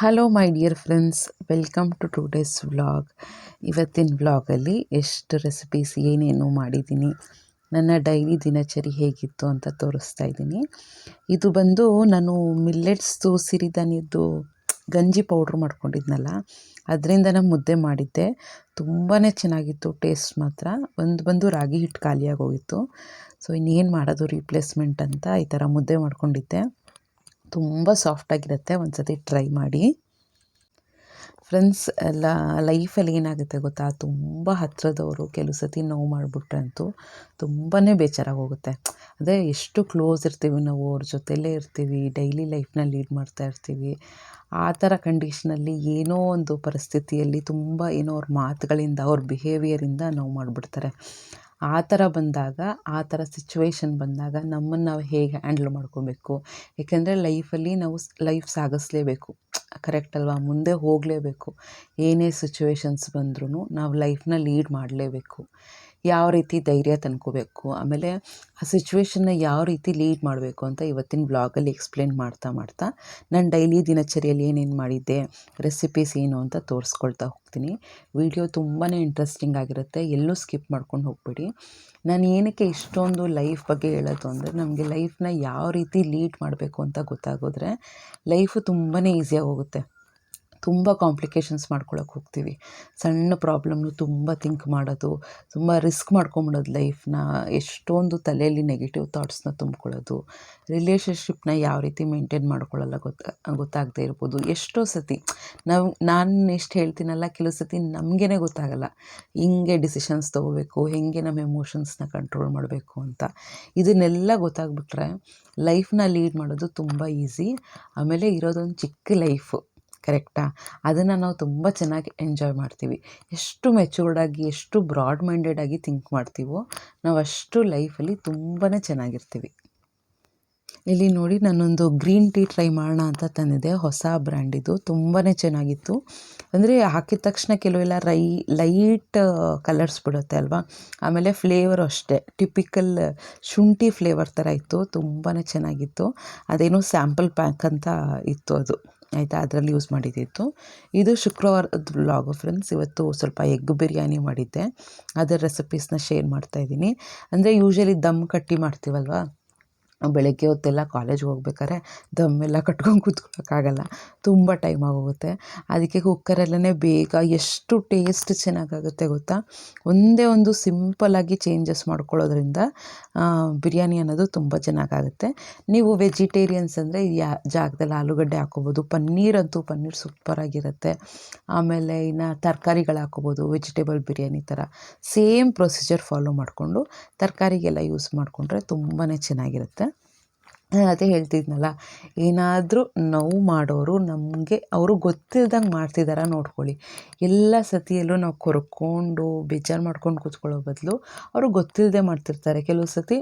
Hello my dear friends welcome to today's vlog ಇವತ್ತಿನ ವ್ಲಾಗಲ್ಲಿ ಎಷ್ಟು ರೆಸಿಪೀಸ್ ಏನೇನು ಮಾಡಿದ್ದೀನಿ, ನನ್ನ ಡೈಲಿ ದಿನಚರಿ ಹೇಗಿತ್ತು ಅಂತ ತೋರಿಸ್ತಾ ಇದ್ದೀನಿ. ಇದು ಬಂದು ನಾನು ಮಿಲ್ಲೆಟ್ಸ್ದು ಸಿರಿಧಾನ್ಯದ್ದು, ಗಂಜಿ ಪೌಡ್ರ್ ಮಾಡ್ಕೊಂಡಿದ್ನಲ್ಲ, ಅದರಿಂದ ನಾನು ಮುದ್ದೆ ಮಾಡಿದ್ದೆ. ತುಂಬಾ ಚೆನ್ನಾಗಿತ್ತು ಟೇಸ್ಟ್ ಮಾತ್ರ. ಒಂದು ಬಂದು ರಾಗಿ ಹಿಟ್ಟು ಖಾಲಿಯಾಗಿ ಹೋಗಿತ್ತು. ಸೊ ಇನ್ನೇನು ಮಾಡೋದು ರೀಪ್ಲೇಸ್ಮೆಂಟ್ ಅಂತ ಈ ಥರ ಮುದ್ದೆ ಮಾಡ್ಕೊಂಡಿದ್ದೆ. ತುಂಬ ಸಾಫ್ಟಾಗಿರುತ್ತೆ ಒಂದು ಸತಿ ಟ್ರೈ ಮಾಡಿ. ಫ್ರೆಂಡ್ಸ್ ಎಲ್ಲ ಲೈಫಲ್ಲಿ ಏನಾಗುತ್ತೆ ಗೊತ್ತಾ? ತುಂಬ ಹತ್ತಿರದವರು ಕೆಲವು ಸತಿ ನೋವು ಮಾಡಿಬಿಟ್ರಂತೂ ತುಂಬಾ ಬೇಜಾರಾಗಿ ಹೋಗುತ್ತೆ. ಅದೇ ಎಷ್ಟು ಕ್ಲೋಸ್ ಇರ್ತೀವಿ ನಾವು, ಅವ್ರ ಜೊತೆಲೇ ಇರ್ತೀವಿ ಡೈಲಿ ಲೈಫ್ನ ಲೀಡ್ ಮಾಡ್ತಾ ಇರ್ತೀವಿ. ಆ ಥರ ಕಂಡೀಷನಲ್ಲಿ ಏನೋ ಒಂದು ಪರಿಸ್ಥಿತಿಯಲ್ಲಿ ತುಂಬ ಏನೋ ಅವ್ರ ಮಾತುಗಳಿಂದ, ಅವ್ರ ಬಿಹೇವಿಯರಿಂದ ನೋವು ಮಾಡಿಬಿಡ್ತಾರೆ. ಆ ಥರ ಬಂದಾಗ, ಆ ಥರ ಸಿಚುವೇಶನ್ ಬಂದಾಗ ನಮ್ಮನ್ನು ನಾವು ಹೇಗೆ ಹ್ಯಾಂಡಲ್ ಮಾಡ್ಕೊಬೇಕು? ಏಕೆಂದರೆ ಲೈಫಲ್ಲಿ ನಾವು ಲೈಫ್ ಸಾಗಿಸ್ಲೇಬೇಕು. ಕರೆಕ್ಟ್ ಅಲ್ವಾ? ಮುಂದೆ ಹೋಗಲೇಬೇಕು. ಏನೇ ಸಿಚುವೇಶನ್ಸ್ ಬಂದ್ರೂ ನಾವು ಲೈಫ್ನ ಲೀಡ್ ಮಾಡಲೇಬೇಕು. ಯಾವ ರೀತಿ ಧೈರ್ಯ ತಂದ್ಕೋಬೇಕು ಆಮೇಲೆ ಆ ಸಿಚುವೇಶನ್ನ ಯಾವ ರೀತಿ ಲೀಡ್ ಮಾಡಬೇಕು ಅಂತ ಇವತ್ತಿನ ಬ್ಲಾಗಲ್ಲಿ ಎಕ್ಸ್ಪ್ಲೇನ್ ಮಾಡ್ತಾ ಮಾಡ್ತಾ ನಾನು ಡೈಲಿ ದಿನಚರಿಯಲ್ಲಿ ಏನೇನು ಮಾಡಿದ್ದೆ ರೆಸಿಪೀಸ್ ಏನು ಅಂತ ತೋರಿಸ್ಕೊಳ್ತಾ ಹೋಗ್ತೀನಿ. ವಿಡಿಯೋ ತುಂಬಾ ಇಂಟ್ರೆಸ್ಟಿಂಗ್ ಆಗಿರುತ್ತೆ, ಎಲ್ಲೂ ಸ್ಕಿಪ್ ಮಾಡ್ಕೊಂಡು ಹೋಗ್ಬೇಡಿ. ನಾನು ಏನಕ್ಕೆ ಇಷ್ಟೊಂದು ಲೈಫ್ ಬಗ್ಗೆ ಹೇಳೋದು ಅಂದರೆ ನಮಗೆ ಲೈಫ್ನ ಯಾವ ರೀತಿ ಲೀಡ್ ಮಾಡಬೇಕು ಅಂತ ಗೊತ್ತಾಗೋದ್ರೆ ಲೈಫು ತುಂಬಾ ಈಸಿಯಾಗಿ ಹೋಗುತ್ತೆ. ತುಂಬ ಕಾಂಪ್ಲಿಕೇಶನ್ಸ್ ಮಾಡ್ಕೊಳಕ್ಕೆ ಹೋಗ್ತೀವಿ. ಸಣ್ಣ ಪ್ರಾಬ್ಲಮ್ನು ತುಂಬ ಥಿಂಕ್ ಮಾಡೋದು, ತುಂಬ ರಿಸ್ಕ್ ಮಾಡ್ಕೊಂಬಿಡೋದು ಲೈಫ್ನ ಎಷ್ಟೊಂದು ತಲೆಯಲ್ಲಿ ನೆಗೆಟಿವ್ ಥಾಟ್ಸ್ನ ತುಂಬ್ಕೊಳ್ಳೋದು ರಿಲೇಷನ್ಶಿಪ್ನ ಯಾವ ರೀತಿ ಮೇಂಟೈನ್ ಮಾಡ್ಕೊಳ್ಳಲ್ಲ ಗೊತ್ತಾ, ಗೊತ್ತಾಗದೇ ಇರ್ಬೋದು. ಎಷ್ಟೋ ಸತಿ, ನಾವು, ನಾನು ಎಷ್ಟು ಹೇಳ್ತೀನಲ್ಲ, ಕೆಲವು ಸತಿ ನಮಗೇ ಗೊತ್ತಾಗಲ್ಲ. ಹಿಂಗೆ ಡಿಸಿಷನ್ಸ್ ತೊಗೋಬೇಕು, ಹೇಗೆ ನಮ್ಮ ಎಮೋಷನ್ಸ್ನ ಕಂಟ್ರೋಲ್ ಮಾಡಬೇಕು ಅಂತ. ಇದನ್ನೆಲ್ಲ ಗೊತ್ತಾಗ್ಬಿಟ್ರೆ ಲೈಫ್ನ ಲೀಡ್ ಮಾಡೋದು ತುಂಬ ಈಸಿ ಆಮೇಲೆ ಇರೋದೊಂದು ಚಿಕ್ಕ ಲೈಫು ಕರೆಕ್ಟಾ? ಅದನ್ನು ನಾವು ತುಂಬ ಚೆನ್ನಾಗಿ ಎಂಜಾಯ್ ಮಾಡ್ತೀವಿ. ಎಷ್ಟು ಮೆಚೂರ್ಡಾಗಿ ಎಷ್ಟು ಬ್ರಾಡ್ ಮೈಂಡೆಡಾಗಿ ಥಿಂಕ್ ಮಾಡ್ತೀವೋ, ನಾವು ಅಷ್ಟು ಲೈಫಲ್ಲಿ ತುಂಬಾ ಚೆನ್ನಾಗಿರ್ತೀವಿ. ಇಲ್ಲಿ ನೋಡಿ ನಾನೊಂದು ಗ್ರೀನ್ ಟೀ ಟ್ರೈ ಮಾಡೋಣ ಅಂತ ತಂದಿದ್ದೆ ಹೊಸ ಬ್ರ್ಯಾಂಡಿದು ತುಂಬಾ ಚೆನ್ನಾಗಿತ್ತು. ಅಂದರೆ ಹಾಕಿದ ತಕ್ಷಣ ಕೆಲವೆಲ್ಲ ರೈ ಲೈಟ್ ಕಲರ್ಸ್ ಬಿಡುತ್ತೆ ಅಲ್ವಾ? ಆಮೇಲೆ ಫ್ಲೇವರು ಅಷ್ಟೇ. ಟಿಪಿಕಲ್ ಶುಂಠಿ ಫ್ಲೇವರ್ ಥರ ಇತ್ತು. ತುಂಬಾ ಚೆನ್ನಾಗಿತ್ತು. ಅದೇನೋ ಸ್ಯಾಂಪಲ್ ಪ್ಯಾಕ್ ಅಂತ ಇತ್ತು ಅದು. ಆಯಿತಾ? ಅದರಲ್ಲಿ ಯೂಸ್ ಮಾಡಿದ್ದಿತ್ತು ಇದು ಶುಕ್ರವಾರದ ವ್ಲಾಗು ಫ್ರೆಂಡ್ಸ್ ಇವತ್ತು ಸ್ವಲ್ಪ ಎಗ್ ಬಿರಿಯಾನಿ ಮಾಡಿದ್ದೆ. ಅದರ ರೆಸಿಪೀಸ್ನ ಶೇರ್ ಮಾಡ್ತಾಯಿದ್ದೀನಿ ಅಂದರೆ ಯೂಶ್ವಲಿ ದಮ್ ಕಟ್ಟಿ ಮಾಡ್ತೀವಲ್ವ? ಬೆಳಗ್ಗೆ ಹೊತ್ತೆಲ್ಲ ಕಾಲೇಜ್ಗೆ ಹೋಗ್ಬೇಕಾದ್ರೆ ದಮ್ಮೆಲ್ಲ ಕಟ್ಕೊಂಡು ಕೂತ್ಕೊಳ್ಳೋಕ್ಕಾಗಲ್ಲ ತುಂಬ ಟೈಮ್ ಆಗೋಗುತ್ತೆ. ಅದಕ್ಕೆ ಕುಕ್ಕರಲ್ಲೇ ಬೇಗ ಎಷ್ಟು ಟೇಸ್ಟ್ ಚೆನ್ನಾಗಾಗುತ್ತೆ ಗೊತ್ತಾ? ಒಂದೇ ಒಂದು ಸಿಂಪಲ್ಲಾಗಿ ಚೇಂಜಸ್ ಮಾಡ್ಕೊಳ್ಳೋದ್ರಿಂದ ಬಿರಿಯಾನಿ ಅನ್ನೋದು ತುಂಬ ಚೆನ್ನಾಗಾಗುತ್ತೆ. ನೀವು ವೆಜಿಟೇರಿಯನ್ಸ್ ಅಂದರೆ ಯಾ, ಜಾಗದಲ್ಲಿ ಆಲೂಗಡ್ಡೆ ಹಾಕೋಬೋದು ಪನ್ನೀರ್ ಅಂತೂ ಪನ್ನೀರ್ ಸೂಪರಾಗಿರುತ್ತೆ ಆಮೇಲೆ ಇನ್ನು ತರಕಾರಿಗಳು ಹಾಕೋಬೋದು ವೆಜಿಟೇಬಲ್ ಬಿರಿಯಾನಿ ಥರ ಸೇಮ್ ಪ್ರೊಸೀಜರ್ ಫಾಲೋ ಮಾಡಿಕೊಂಡು ತರಕಾರಿಗೆಲ್ಲ ಯೂಸ್ ಮಾಡಿಕೊಂಡ್ರೆ ತುಂಬಾ ಚೆನ್ನಾಗಿರುತ್ತೆ. ನಾನು ಅದೇ ಹೇಳ್ತಿದ್ನಲ್ಲ, ಏನಾದರೂ ನೋವು ಮಾಡೋರು ನಮಗೆ ಅವರು ಗೊತ್ತಿಲ್ದಂಗೆ ಮಾಡ್ತಿದ್ದಾರೆ ನೋಡ್ಕೊಳ್ಳಿ. ಎಲ್ಲ ಸತಿಯಲ್ಲೂ ನಾವು ಕೊರ್ಕೊಂಡು ಬೇಜಾರು ಮಾಡ್ಕೊಂಡು ಕೂತ್ಕೊಳ್ಳೋ ಬದಲು ಅವರು ಗೊತ್ತಿಲ್ಲದೆ ಮಾಡ್ತಿರ್ತಾರೆ. ಕೆಲವು ಸತಿ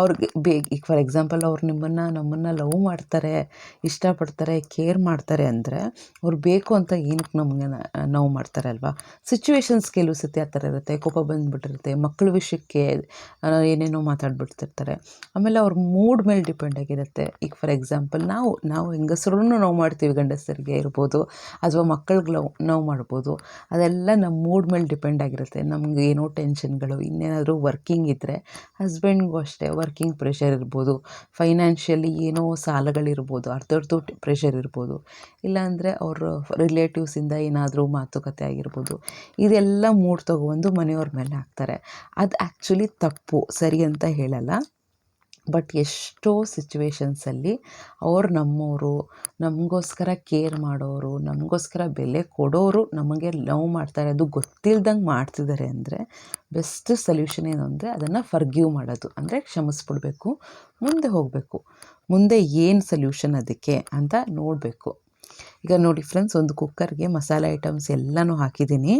ಅವ್ರಿಗೆ ಬೇ ಈಗ ಫಾರ್ ಎಕ್ಸಾಂಪಲ್ ಅವ್ರು ನಿಮ್ಮನ್ನು, ನಮ್ಮನ್ನು ಲವ್ ಮಾಡ್ತಾರೆ, ಇಷ್ಟಪಡ್ತಾರೆ, ಕೇರ್ ಮಾಡ್ತಾರೆ ಅಂದರೆ ಅವ್ರು ಬೇಕು ಅಂತ ಏನಕ್ಕೆ ನಮಗೆ ನೋವು ಮಾಡ್ತಾರೆ ಅಲ್ವಾ? ಸಿಚುವೇಶನ್ಸ್ ಕೆಲವು ಸತಿ ಆ ಥರ ಇರುತ್ತೆ. ಕೋಪ ಬಂದುಬಿಟ್ಟಿರುತ್ತೆ. ಮಕ್ಕಳ ವಿಷಯಕ್ಕೆ ಏನೇನೋ ಮಾತಾಡ್ಬಿಡ್ತಿರ್ತಾರೆ. ಆಮೇಲೆ ಅವ್ರ ಮೂಡ್ ಮೇಲೆ ಡಿಪೆಂಡ್ ಆಗಿರುತ್ತೆ ಈಗ ಫಾರ್ ಎಕ್ಸಾಂಪಲ್ ನಾವು ನಾವು ಹೆಂಗಸ್ರೂ ನೋವು ಮಾಡ್ತೀವಿ ಗಂಡಸರಿಗೆ ಇರ್ಬೋದು, ಅಥವಾ ಮಕ್ಕಳಿಗೆ ನಾವು ನೋವು ಮಾಡ್ಬೋದು. ಅದೆಲ್ಲ ನಮ್ಮ ಮೂಡ್ ಮೇಲೆ ಡಿಪೆಂಡ್ ಆಗಿರುತ್ತೆ. ನಮ್ಗೆ ಏನೋ ಟೆನ್ಷನ್ಗಳು ಇನ್ನೇನಾದರೂ ವರ್ಕಿಂಗ್ ಇದ್ದರೆ ಹಸ್ಬೆಂಡ್ಗೂ ಅಷ್ಟೇ ವರ್ಕಿಂಗ್ ಪ್ರೆಷರ್ ಇರ್ಬೋದು. ಫೈನಾನ್ಷಿಯಲಿ ಏನೋ ಸಾಲಗಳಿರ್ಬೋದು ಅರ್ಧರ್ದು ಪ್ರೆಷರ್ ಇರ್ಬೋದು. ಇಲ್ಲಾಂದರೆ ಅವ್ರ ರಿಲೇಟಿವ್ಸಿಂದ ಏನಾದರೂ ಮಾತುಕತೆ ಆಗಿರ್ಬೋದು. ಇದೆಲ್ಲ ಮೂಡ್ ತೊಗೊಬಂದು ಮನೆಯವ್ರ ಮೇಲೆ ಹಾಕ್ತಾರೆ. ಅದು ಆ್ಯಕ್ಚುಲಿ ತಪ್ಪು, ಸರಿ ಅಂತ ಹೇಳಲ್ಲ. ಬಟ್ ಎಷ್ಟೋ ಸಿಚುವೇಶನ್ಸಲ್ಲಿ ಅವ್ರು ನಮ್ಮವರು ನಮಗೋಸ್ಕರ ಕೇರ್ ಮಾಡೋರು, ನಮಗೋಸ್ಕರ ಬೆಲೆ ಕೊಡೋರು ನಮಗೆ ಲವ್ ಮಾಡ್ತಾರೆ. ಅದು ಗೊತ್ತಿಲ್ದಂಗೆ ಮಾಡ್ತಿದ್ದಾರೆ ಅಂದರೆ ಬೆಸ್ಟ್ ಸೊಲ್ಯೂಷನ್ ಏನು ಅಂದರೆ ಅದನ್ನು ಫರ್ಗ್ಯೂ ಮಾಡೋದು. ಅಂದರೆ ಕ್ಷಮಿಸ್ಬಿಡ್ಬೇಕು, ಮುಂದೆ ಹೋಗಬೇಕು. ಮುಂದೆ ಏನು ಸೊಲ್ಯೂಷನ್ ಅದಕ್ಕೆ ಅಂತ ನೋಡಬೇಕು. ಈಗ ನೋಡಿ ಫ್ರೆಂಡ್ಸ್ ಒಂದು ಕುಕ್ಕರ್ಗೆ ಮಸಾಲೆ ಐಟಮ್ಸ್ ಎಲ್ಲನೂ ಹಾಕಿದ್ದೀನಿ.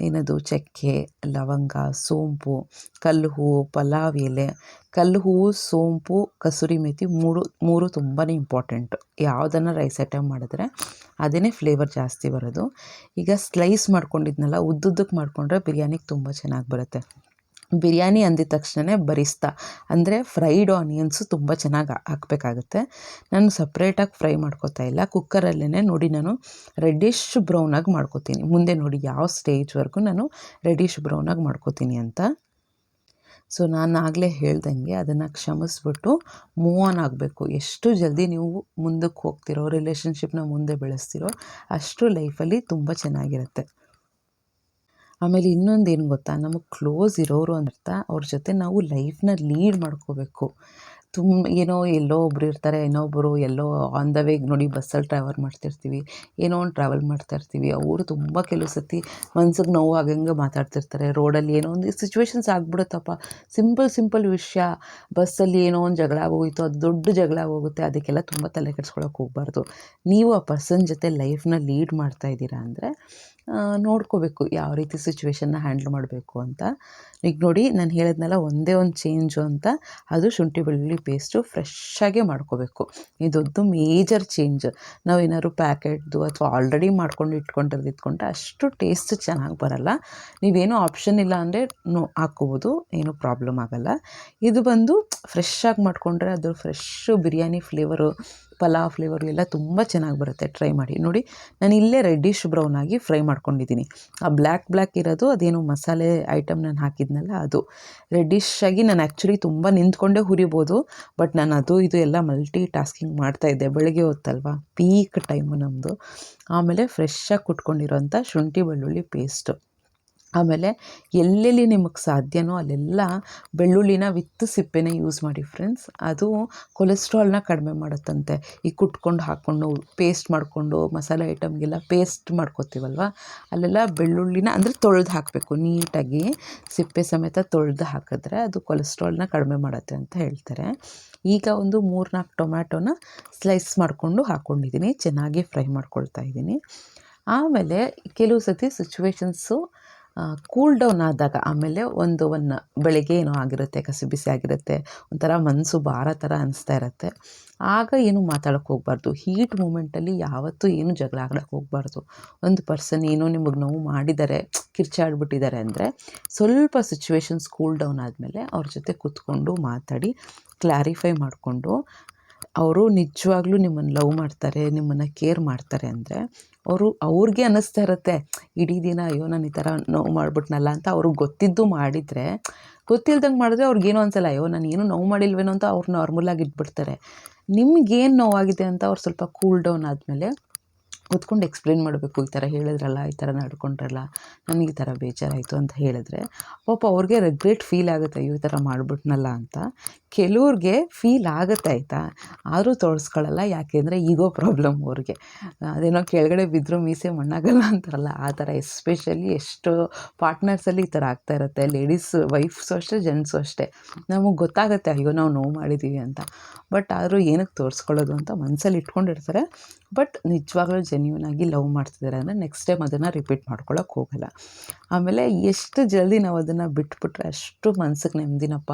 ಏನದು ಚಕ್ಕೆ, ಲವಂಗ, ಸೋಂಪು ಕಲ್ಲು ಹೂವು ಪಲಾವ್ ಎಲೆ. ಕಲ್ಲು ಹೂವು ಸೋಂಪು, ಕಸೂರಿ ಮೇಥಿ ಮೂರು ಮೂರು ತುಂಬಾ ಇಂಪಾರ್ಟೆಂಟು ಯಾವುದನ್ನು ರೈಸ್ ಐಟಮ್ ಮಾಡಿದ್ರೆ ಅದೇ ಫ್ಲೇವರ್ ಜಾಸ್ತಿ ಬರೋದು. ಈಗ ಸ್ಲೈಸ್ ಮಾಡ್ಕೊಂಡಿದ್ನಲ್ಲ, ಉದ್ದುದ್ದಕ್ಕೆ ಮಾಡಿಕೊಂಡ್ರೆ ಬಿರಿಯಾನಿಗೆ ತುಂಬ ಚೆನ್ನಾಗಿ ಬರುತ್ತೆ. ಬಿರಿಯಾನಿ ಅಂದಿದ ತಕ್ಷಣ ಬರಿಸ್ತಾ ಅಂದರೆ ಫ್ರೈಡ್ ಆನಿಯನ್ಸು ತುಂಬ ಚೆನ್ನಾಗಿ ಹಾಕಬೇಕಾಗುತ್ತೆ. ನಾನು ಸಪ್ರೇಟಾಗಿ ಫ್ರೈ ಮಾಡ್ಕೋತಾ ಇಲ್ಲ. ಕುಕ್ಕರಲ್ಲೇ ನೋಡಿ ನಾನು ರೆಡ್ಡಿಶ್ ಬ್ರೌನಾಗಿ ಮಾಡ್ಕೋತೀನಿ. ಮುಂದೆ ನೋಡಿ ಯಾವ ಸ್ಟೇಜ್ವರೆಗೂ ನಾನು ರೆಡ್ಡಿಶ್ ಬ್ರೌನಾಗಿ ಮಾಡ್ಕೋತೀನಿ ಅಂತ. ಸೊ ನಾನು ಆಗಲೇ ಹೇಳ್ದಂಗೆ ಅದನ್ನು ಕ್ಷಮಿಸ್ಬಿಟ್ಟು ಮೂವ್ ಆನ್ ಆಗಬೇಕು. ಎಷ್ಟು ಜಲ್ದಿ ನೀವು ಮುಂದಕ್ಕೆ ಹೋಗ್ತಿರೋ ರಿಲೇಷನ್ಶಿಪ್ನ ಮುಂದೆ ಬೆಳೆಸ್ತಿರೋ ಅಷ್ಟು ಲೈಫಲ್ಲಿ ತುಂಬ ಚೆನ್ನಾಗಿರುತ್ತೆ. ಆಮೇಲೆ ಇನ್ನೊಂದು ಏನು ಗೊತ್ತಾ? ನಮಗೆ ಕ್ಲೋಸ್ ಇರೋರು ಅಂತ ಅವ್ರ ಜೊತೆ ನಾವು ಲೈಫ್ನ ಲೀಡ್ ಮಾಡ್ಕೋಬೇಕು. ತುಂಬ ಏನೋ ಎಲ್ಲೋ ಒಬ್ರು ಇರ್ತಾರೆ ಇನ್ನೊಬ್ಬರು ಎಲ್ಲೋ ಆನ್ ದ ವೇಗೆ ನೋಡಿ ಬಸ್ಸಲ್ಲಿ ಟ್ರಾವೆಲ್ ಮಾಡ್ತಿರ್ತೀವಿ, ಏನೋ ಒಂದು ಟ್ರಾವೆಲ್ ಮಾಡ್ತಾ ಇರ್ತೀವಿ ಅವರು ತುಂಬ ಕೆಲವು ಸತಿ ಮನ್ಸಿಗೆ ನೋವು ಆಗಂಗೆ ಮಾತಾಡ್ತಿರ್ತಾರೆ. ರೋಡಲ್ಲಿ ಏನೋ ಒಂದು ಸಿಚುವೇಶನ್ಸ್ ಆಗ್ಬಿಡುತ್ತಪ್ಪ. ಸಿಂಪಲ್ ಸಿಂಪಲ್ ವಿಷಯ. ಬಸ್ಸಲ್ಲಿ ಏನೋ ಒಂದು ಜಗಳ ಆಗೋಗಿತ್ತು, ಅದು ದೊಡ್ಡ ಜಗಳ ಆಗೋಗುತ್ತೆ, ಅದಕ್ಕೆಲ್ಲ ತುಂಬ ತಲೆ ಕೆಡ್ಸ್ಕೊಳಕ್ಕೆ ಹೋಗ್ಬಾರ್ದು. ನೀವು ಆ ಪರ್ಸನ್ ಜೊತೆ ಲೈಫ್ನ ಲೀಡ್ ಮಾಡ್ತಾ ಇದ್ದೀರಾ ಅಂದರೆ ನೋಡ್ಕೋಬೇಕು ಯಾವ ರೀತಿ ಸಿಚುವೇಶನ್ನ ಹ್ಯಾಂಡ್ಲ್ ಮಾಡಬೇಕು ಅಂತ. ಈಗ ನೋಡಿ, ನಾನು ಹೇಳಿದ್ನಲ್ಲ, ಒಂದೇ ಒಂದು ಚೇಂಜು ಅಂತ, ಅದು ಶುಂಠಿ ಬೆಳ್ಳುಳ್ಳಿ ಪೇಸ್ಟು ಫ್ರೆಶ್ಶಾಗೆ ಮಾಡ್ಕೋಬೇಕು. ಇದೊಂದು ಮೇಜರ್ ಚೇಂಜ್ ನಾವು ಏನಾದ್ರು ಪ್ಯಾಕೆಟ್ದು ಅಥವಾ ಆಲ್ರೆಡಿ ಮಾಡ್ಕೊಂಡು ಇಟ್ಕೊಂಡಿರೋದು ಇಟ್ಕೊಂಡ್ರೆ ಅಷ್ಟು ಟೇಸ್ಟ್ ಚೆನ್ನಾಗಿ ಬರಲ್ಲ. ನೀವೇನೋ ಆಪ್ಷನ್ ಇಲ್ಲ ಅಂದರೆ ನೋ ಹಾಕೋಬೋದು ಏನೂ ಪ್ರಾಬ್ಲಮ್ ಆಗೋಲ್ಲ. ಇದು ಬಂದು ಫ್ರೆಶ್ಶಾಗಿ ಮಾಡಿಕೊಂಡ್ರೆ ಅದು fresh biryani flavour pulao flavour ಎಲ್ಲ ತುಂಬ ಚೆನ್ನಾಗಿ ಬರುತ್ತೆ. ಟ್ರೈ ಮಾಡಿ. ನೋಡಿ, ನಾನು ಇಲ್ಲೇ ರೆಡ್ಡಿಶ್ ಬ್ರೌನ್ ಆಗಿ ಫ್ರೈ ಮಾಡ್ಕೊಂಡಿದ್ದೀನಿ. ಆ ಬ್ಲ್ಯಾಕ್ ಬ್ಲ್ಯಾಕ್ ಇರೋದು, ಅದೇನು ಮಸಾಲೆ ಐಟಮ್ ನಾನು ಹಾಕಿದ್ನಲ್ಲ ಅದು. ರೆಡ್ಡಿಶ್ ಆಗಿ ನಾನು ಆ್ಯಕ್ಚುಲಿ ತುಂಬ ನಿಂತ್ಕೊಂಡೇ ಹುರಿಬೋದು ಬಟ್ ನಾನು ಅದು ಇದು ಎಲ್ಲ ಮಲ್ಟಿ ಟಾಸ್ಕಿಂಗ್ ಮಾಡ್ತಾಯಿದ್ದೆ ಬೆಳಗ್ಗೆ ಹೊತ್ತಲ್ವ? ಪೀಕ್ ಟೈಮು ನಮ್ಮದು ಆಮೇಲೆ ಫ್ರೆಶ್ಶಾಗಿ ಕುಟ್ಕೊಂಡಿರೋಂಥ ಶುಂಠಿ ಬೆಳ್ಳುಳ್ಳಿ ಪೇಸ್ಟು ಆಮೇಲೆ ಎಲ್ಲೆಲ್ಲಿ ನಿಮಗೆ ಸಾಧ್ಯನೋ ಅಲ್ಲೆಲ್ಲ ಬೆಳ್ಳುಳ್ಳಿನ ವಿತ್ ಸಿಪ್ಪೆನೇ ಯೂಸ್ ಮಾಡಿ ಫ್ರೆಂಡ್ಸ್ ಅದು ಕೊಲೆಸ್ಟ್ರಾಲ್ನ ಕಡಿಮೆ ಮಾಡುತ್ತಂತೆ. ಈ ಕುಟ್ಕೊಂಡು ಹಾಕ್ಕೊಂಡು ಪೇಸ್ಟ್ ಮಾಡಿಕೊಂಡು, ಮಸಾಲೆ ಐಟಮ್ಗೆಲ್ಲ ಪೇಸ್ಟ್ ಮಾಡ್ಕೋತೀವಲ್ವ? ಅಲ್ಲೆಲ್ಲ ಬೆಳ್ಳುಳ್ಳಿನ ಅಂದರೆ ತೊಳೆದು ಹಾಕಬೇಕು. ನೀಟಾಗಿ ಸಿಪ್ಪೆ ಸಮೇತ ತೊಳೆದು ಹಾಕಿದ್ರೆ ಅದು ಕೊಲೆಸ್ಟ್ರಾಲ್ನ ಕಡಿಮೆ ಮಾಡುತ್ತೆ ಅಂತ ಹೇಳ್ತಾರೆ. ಈಗ ಒಂದು ಮೂರು ನಾಲ್ಕು ಟೊಮ್ಯಾಟೊನ ಸ್ಲೈಸ್ ಮಾಡಿಕೊಂಡು ಹಾಕ್ಕೊಂಡಿದ್ದೀನಿ ಚೆನ್ನಾಗಿ ಫ್ರೈ ಮಾಡ್ಕೊಳ್ತಾ ಇದ್ದೀನಿ. ಆಮೇಲೆ ಕೆಲವು ಸತಿ ಸಿಚುವೇಶನ್ಸು ಕೂಲ್ ಡೌನ್ ಆದಾಗ ಆಮೇಲೆ ಒಂದು ಒನ್ ಬೆಳಗ್ಗೆ ಏನೋ ಆಗಿರುತ್ತೆ, ಕಸಿ ಬಿಸಿ ಆಗಿರುತ್ತೆ, ಒಂಥರ ಮನಸ್ಸು ಭಾರ ಥರ ಅನಿಸ್ತಾ ಇರುತ್ತೆ. ಆಗ ಏನು ಮಾತಾಡೋಕ್ಕೆ ಹೋಗ್ಬಾರ್ದು. ಹೀಟ್ ಮೂಮೆಂಟಲ್ಲಿ ಯಾವತ್ತೂ ಏನು ಜಗಳ ಆಗೋಕ್ಕೆ ಹೋಗ್ಬಾರ್ದು. ಒಂದು ಪರ್ಸನ್ ಏನೋ ನಿಮಗೆ ನೋವು ಮಾಡಿದ್ದಾರೆ ಕಿರ್ಚಾಡ್ಬಿಟ್ಟಿದ್ದಾರೆ ಅಂದರೆ ಸ್ವಲ್ಪ ಸಿಚುವೇಶನ್ಸ್ ಕೂಲ್ ಡೌನ್ ಆದಮೇಲೆ ಅವ್ರ ಜೊತೆ ಕೂತ್ಕೊಂಡು ಮಾತಾಡಿ ಕ್ಲಾರಿಫೈ ಮಾಡಿಕೊಂಡು, ಅವರು ನಿಜವಾಗ್ಲೂ ನಿಮ್ಮನ್ನು ಲವ್ ಮಾಡ್ತಾರೆ, ನಿಮ್ಮನ್ನು ಕೇರ್ ಮಾಡ್ತಾರೆ ಅಂದರೆ ಅವರು, ಅವ್ರಿಗೆ ಅನ್ನಿಸ್ತಾ ಇರುತ್ತೆ, ಇಡೀ ದಿನ ಅಯ್ಯೋ ನಾನು ಈ ಥರ ನೋವು ಮಾಡಿಬಿಟ್ನಲ್ಲ ಅಂತ ಅವ್ರಿಗೆ ಗೊತ್ತಿದ್ದು ಮಾಡಿದರೆ, ಗೊತ್ತಿಲ್ದಂಗೆ ಮಾಡಿದ್ರೆ ಅವ್ರಿಗೇನು ಅನ್ಸಲ್ಲ ಅಯ್ಯೋ ನಾನು ಏನು ನೋವು ಮಾಡಿಲ್ವೇನೋ ಅಂತ ಅವ್ರು ನಾರ್ಮಲಾಗಿ ಇಟ್ಬಿಡ್ತಾರೆ. ನಿಮ್ಗೇನು ನೋವಾಗಿದೆ ಅಂತ ಅವ್ರು ಸ್ವಲ್ಪ ಕೂಲ್ ಡೌನ್ ಆದಮೇಲೆ ಕೂತ್ಕೊಂಡು ಎಕ್ಸ್ಪ್ಲೇನ್ ಮಾಡಬೇಕು, ಈ ಥರ ಹೇಳಿದ್ರಲ್ಲ, ಈ ಥರ ನಡ್ಕೊಂಡ್ರಲ್ಲ ನನಗೆ ಈ ಥರ ಬೇಜಾರಾಯಿತು ಅಂತ ಹೇಳಿದ್ರೆ, ಪಾಪ ಅವ್ರಿಗೆ ರೆಗ್ರೆಟ್ ಫೀಲ್ ಆಗುತ್ತೆ, ಅಯ್ಯೋ, ಈ ಥರ ಮಾಡಿಬಿಟ್ನಲ್ಲ ಅಂತ. ಕೆಲವ್ರಿಗೆ ಫೀಲ್ ಆಗುತ್ತೆ ಆಯಿತಾ? ಆದರೂ ತೋರಿಸ್ಕೊಳ್ಳಲ್ಲ ಯಾಕೆಂದರೆ ಈಗೋ ಪ್ರಾಬ್ಲಮ್ ಅವ್ರಿಗೆ. ಅದೇನೋ ಕೆಳಗಡೆ ಬಿದ್ದರೂ ಮೀಸೆ ಮಣ್ಣಾಗಲ್ಲ ಅಂತಾರಲ್ಲ, ಆ ಥರ ಎಸ್ಪೆಷಲಿ ಎಷ್ಟು ಪಾರ್ಟ್ನರ್ಸಲ್ಲಿ ಈ ಥರ ಆಗ್ತಾ ಇರುತ್ತೆ ಲೇಡೀಸ್ ವೈಫ್ಸು ಅಷ್ಟೇ ಜೆಂಟ್ಸು ಅಷ್ಟೇ. ನಮಗೆ ಗೊತ್ತಾಗುತ್ತೆ, ಅಯ್ಯೋ, ನಾವು ನೋವು ಮಾಡಿದ್ದೀವಿ ಅಂತ. ಬಟ್ ಆದರೂ ಏನಕ್ಕೆ ತೋರಿಸ್ಕೊಳ್ಳೋದು ಅಂತ ಮನಸ್ಸಲ್ಲಿ ಇಟ್ಕೊಂಡಿರ್ತಾರೆ. ಬಟ್ ನಿಜವಾಗ್ಲೂ ಜೆನ್ಯೂನ್ ಆಗಿ ಲವ್ ಮಾಡ್ತಿದ್ದಾರೆ ಅಂದರೆ ನೆಕ್ಸ್ಟ್ ಟೈಮ್ ಅದನ್ನು ರಿಪೀಟ್ ಮಾಡ್ಕೊಳಕ್ಕೆ ಹೋಗಲ್ಲ. ಆಮೇಲೆ ಎಷ್ಟು ಜಲ್ದಿ ನಾವು ಅದನ್ನು ಬಿಟ್ಬಿಟ್ರೆ ಅಷ್ಟು ಮನ್ಸಿಗೆ ನೆಮ್ಮದಿನಪ್ಪ.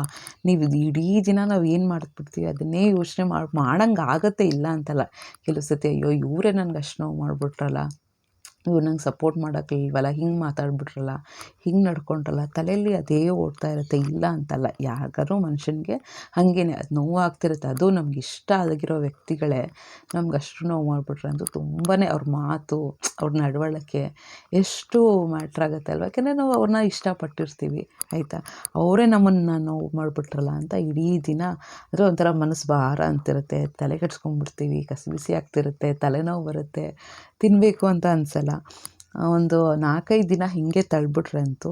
ನೀವು ಇಡೀ ದಿನ ನಾವು ಏನು ಮಾಡಿಬಿಡ್ತೀವಿ ಅದನ್ನೇ ಯೋಚನೆ ಮಾಡಿ ಮಾಡಂಗೆ ಆಗತ್ತೆ ಇಲ್ಲ ಅಂತಲ್ಲ. ಕೆಲವು ಸತಿ ಅಯ್ಯೋ ಇವರೇ ನನಗೆ ಅಷ್ಟು ನೋವು ಮಾಡಿಬಿಟ್ರಲ್ಲ. ಇವ್ರು ನಂಗೆ ಸಪೋರ್ಟ್ ಮಾಡೋಕ್ಕಿಲ್ವಲ್ಲ ಹಿಂಗೆ ಮಾತಾಡ್ಬಿಟ್ರಲ್ಲ, ಹಿಂಗೆ ನಡ್ಕೊಂಡ್ರಲ್ಲ, ತಲೆಯಲ್ಲಿ ಅದೇ ಓಡ್ತಾ ಇರುತ್ತೆ, ಇಲ್ಲ ಅಂತಲ್ಲ. ಯಾರಿಗಾದ್ರೂ ಮನುಷ್ಯನಿಗೆ ಹಾಗೇನೆ, ಅದು ನೋವಾಗ್ತಿರುತ್ತೆ. ಅದು ನಮ್ಗೆ ಇಷ್ಟ ಆಗಿರೋ ವ್ಯಕ್ತಿಗಳೇ ನಮ್ಗೆ ಅಷ್ಟು ನೋವು ಮಾಡಿಬಿಟ್ರೆ ಅಂತೂ ತುಂಬಾ ಅವ್ರ ಮಾತು, ಅವ್ರ ನಡವಳಿಕೆ ಎಷ್ಟು ಮ್ಯಾಟ್ರ್ ಆಗುತ್ತೆ ಅಲ್ವ? ಯಾಕೆಂದರೆ ನಾವು ಅವ್ರನ್ನ ಇಷ್ಟಪಟ್ಟಿರ್ತೀವಿ, ಆಯಿತಾ? ಅವರೇ ನಮ್ಮನ್ನು ನೋವು ಮಾಡಿಬಿಟ್ರಲ್ಲ ಅಂತ ಇಡೀ ದಿನ ಅಂದರೆ ಒಂಥರ ಮನಸ್ಸು ಭಾರ ಅಂತಿರುತ್ತೆ. ತಲೆ ಕೆಡ್ಸ್ಕೊಂಡ್ಬಿಡ್ತೀವಿ, ಕಸಿ ಬಿಸಿ ಆಗ್ತಿರುತ್ತೆ, ತಲೆನೋವು ಬರುತ್ತೆ ತಿನ್ನಬೇಕು ಅಂತ ಅನಿಸಲ್ಲ. ಒಂದು ನಾಲ್ಕೈದು ದಿನ ಹೀಗೆ ತಳ್ಬಿಟ್ರೆ ಅಂತೂ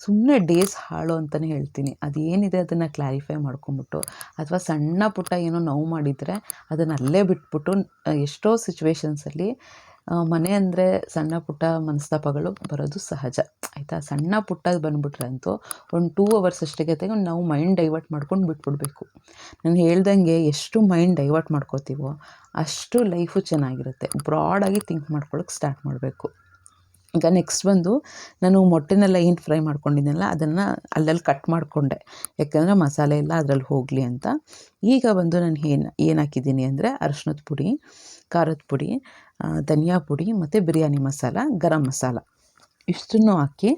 ಸುಮ್ಮನೆ ಡೇಸ್ ಹಾಳು ಅಂತಲೇ ಹೇಳ್ತೀನಿ. ಅದೇನಿದೆ ಅದನ್ನು ಕ್ಲಾರಿಫೈ ಮಾಡ್ಕೊಂಬಿಟ್ಟು ಅಥವಾ ಸಣ್ಣ ಪುಟ್ಟ ಏನೋ ನೋವು ಮಾಡಿದರೆ ಅದನ್ನು ಅಲ್ಲೇ ಬಿಟ್ಬಿಟ್ಟು, ಎಷ್ಟೋ ಸಿಚುವೇಶನ್ಸಲ್ಲಿ ಮನೆ ಅಂದರೆ ಸಣ್ಣ ಪುಟ್ಟ ಮನಸ್ತಾಪಗಳು ಬರೋದು ಸಹಜ. ಆಯಿತಾ? ಸಣ್ಣ ಪುಟ್ಟದು ಬಂದುಬಿಟ್ರೆ ಅಂತೂ ಒಂದು ಟೂ ಅವರ್ಸ್ ಅಷ್ಟೇ ತೆಗೊಂಡು ನಾವು ಮೈಂಡ್ ಡೈವರ್ಟ್ ಮಾಡ್ಕೊಂಡು ಬಿಟ್ಬಿಡ್ಬೇಕು. ನಾನು ಹೇಳ್ದಂಗೆ ಎಷ್ಟು ಮೈಂಡ್ ಡೈವರ್ಟ್ ಮಾಡ್ಕೋತೀವೋ ಅಷ್ಟು ಲೈಫು ಚೆನ್ನಾಗಿರುತ್ತೆ. ಬ್ರಾಡಾಗಿ ಥಿಂಕ್ ಮಾಡ್ಕೊಳಕ್ಕೆ ಸ್ಟಾರ್ಟ್ ಮಾಡಬೇಕು. ಈಗ ನೆಕ್ಸ್ಟ್ ಬಂದು ನಾನು ಮೊಟ್ಟೆನೆಲ್ಲ ಏನು ಫ್ರೈ ಮಾಡ್ಕೊಂಡಿದ್ದೆನಲ್ಲ ಅದನ್ನು ಅಲ್ಲಲ್ಲಿ ಕಟ್ ಮಾಡಿಕೊಂಡೆ. ಯಾಕಂದರೆ ಮಸಾಲೆ ಎಲ್ಲ ಅದರಲ್ಲಿ ಹೋಗಲಿ ಅಂತ. ಈಗ ಬಂದು ನಾನು ಏನು ಏನು ಹಾಕಿದ್ದೀನಿ ಅಂದರೆ ಅರಶಿನದ ಪುಡಿ, ಖಾರದ ಪುಡಿ ಧನಿಯಾ ಪುಡಿ ಮತ್ತು ಬಿರಿಯಾನಿ ಮಸಾಲ, ಗರಂ ಮಸಾಲ. ಇಷ್ಟನ್ನು ಹಾಕಿ,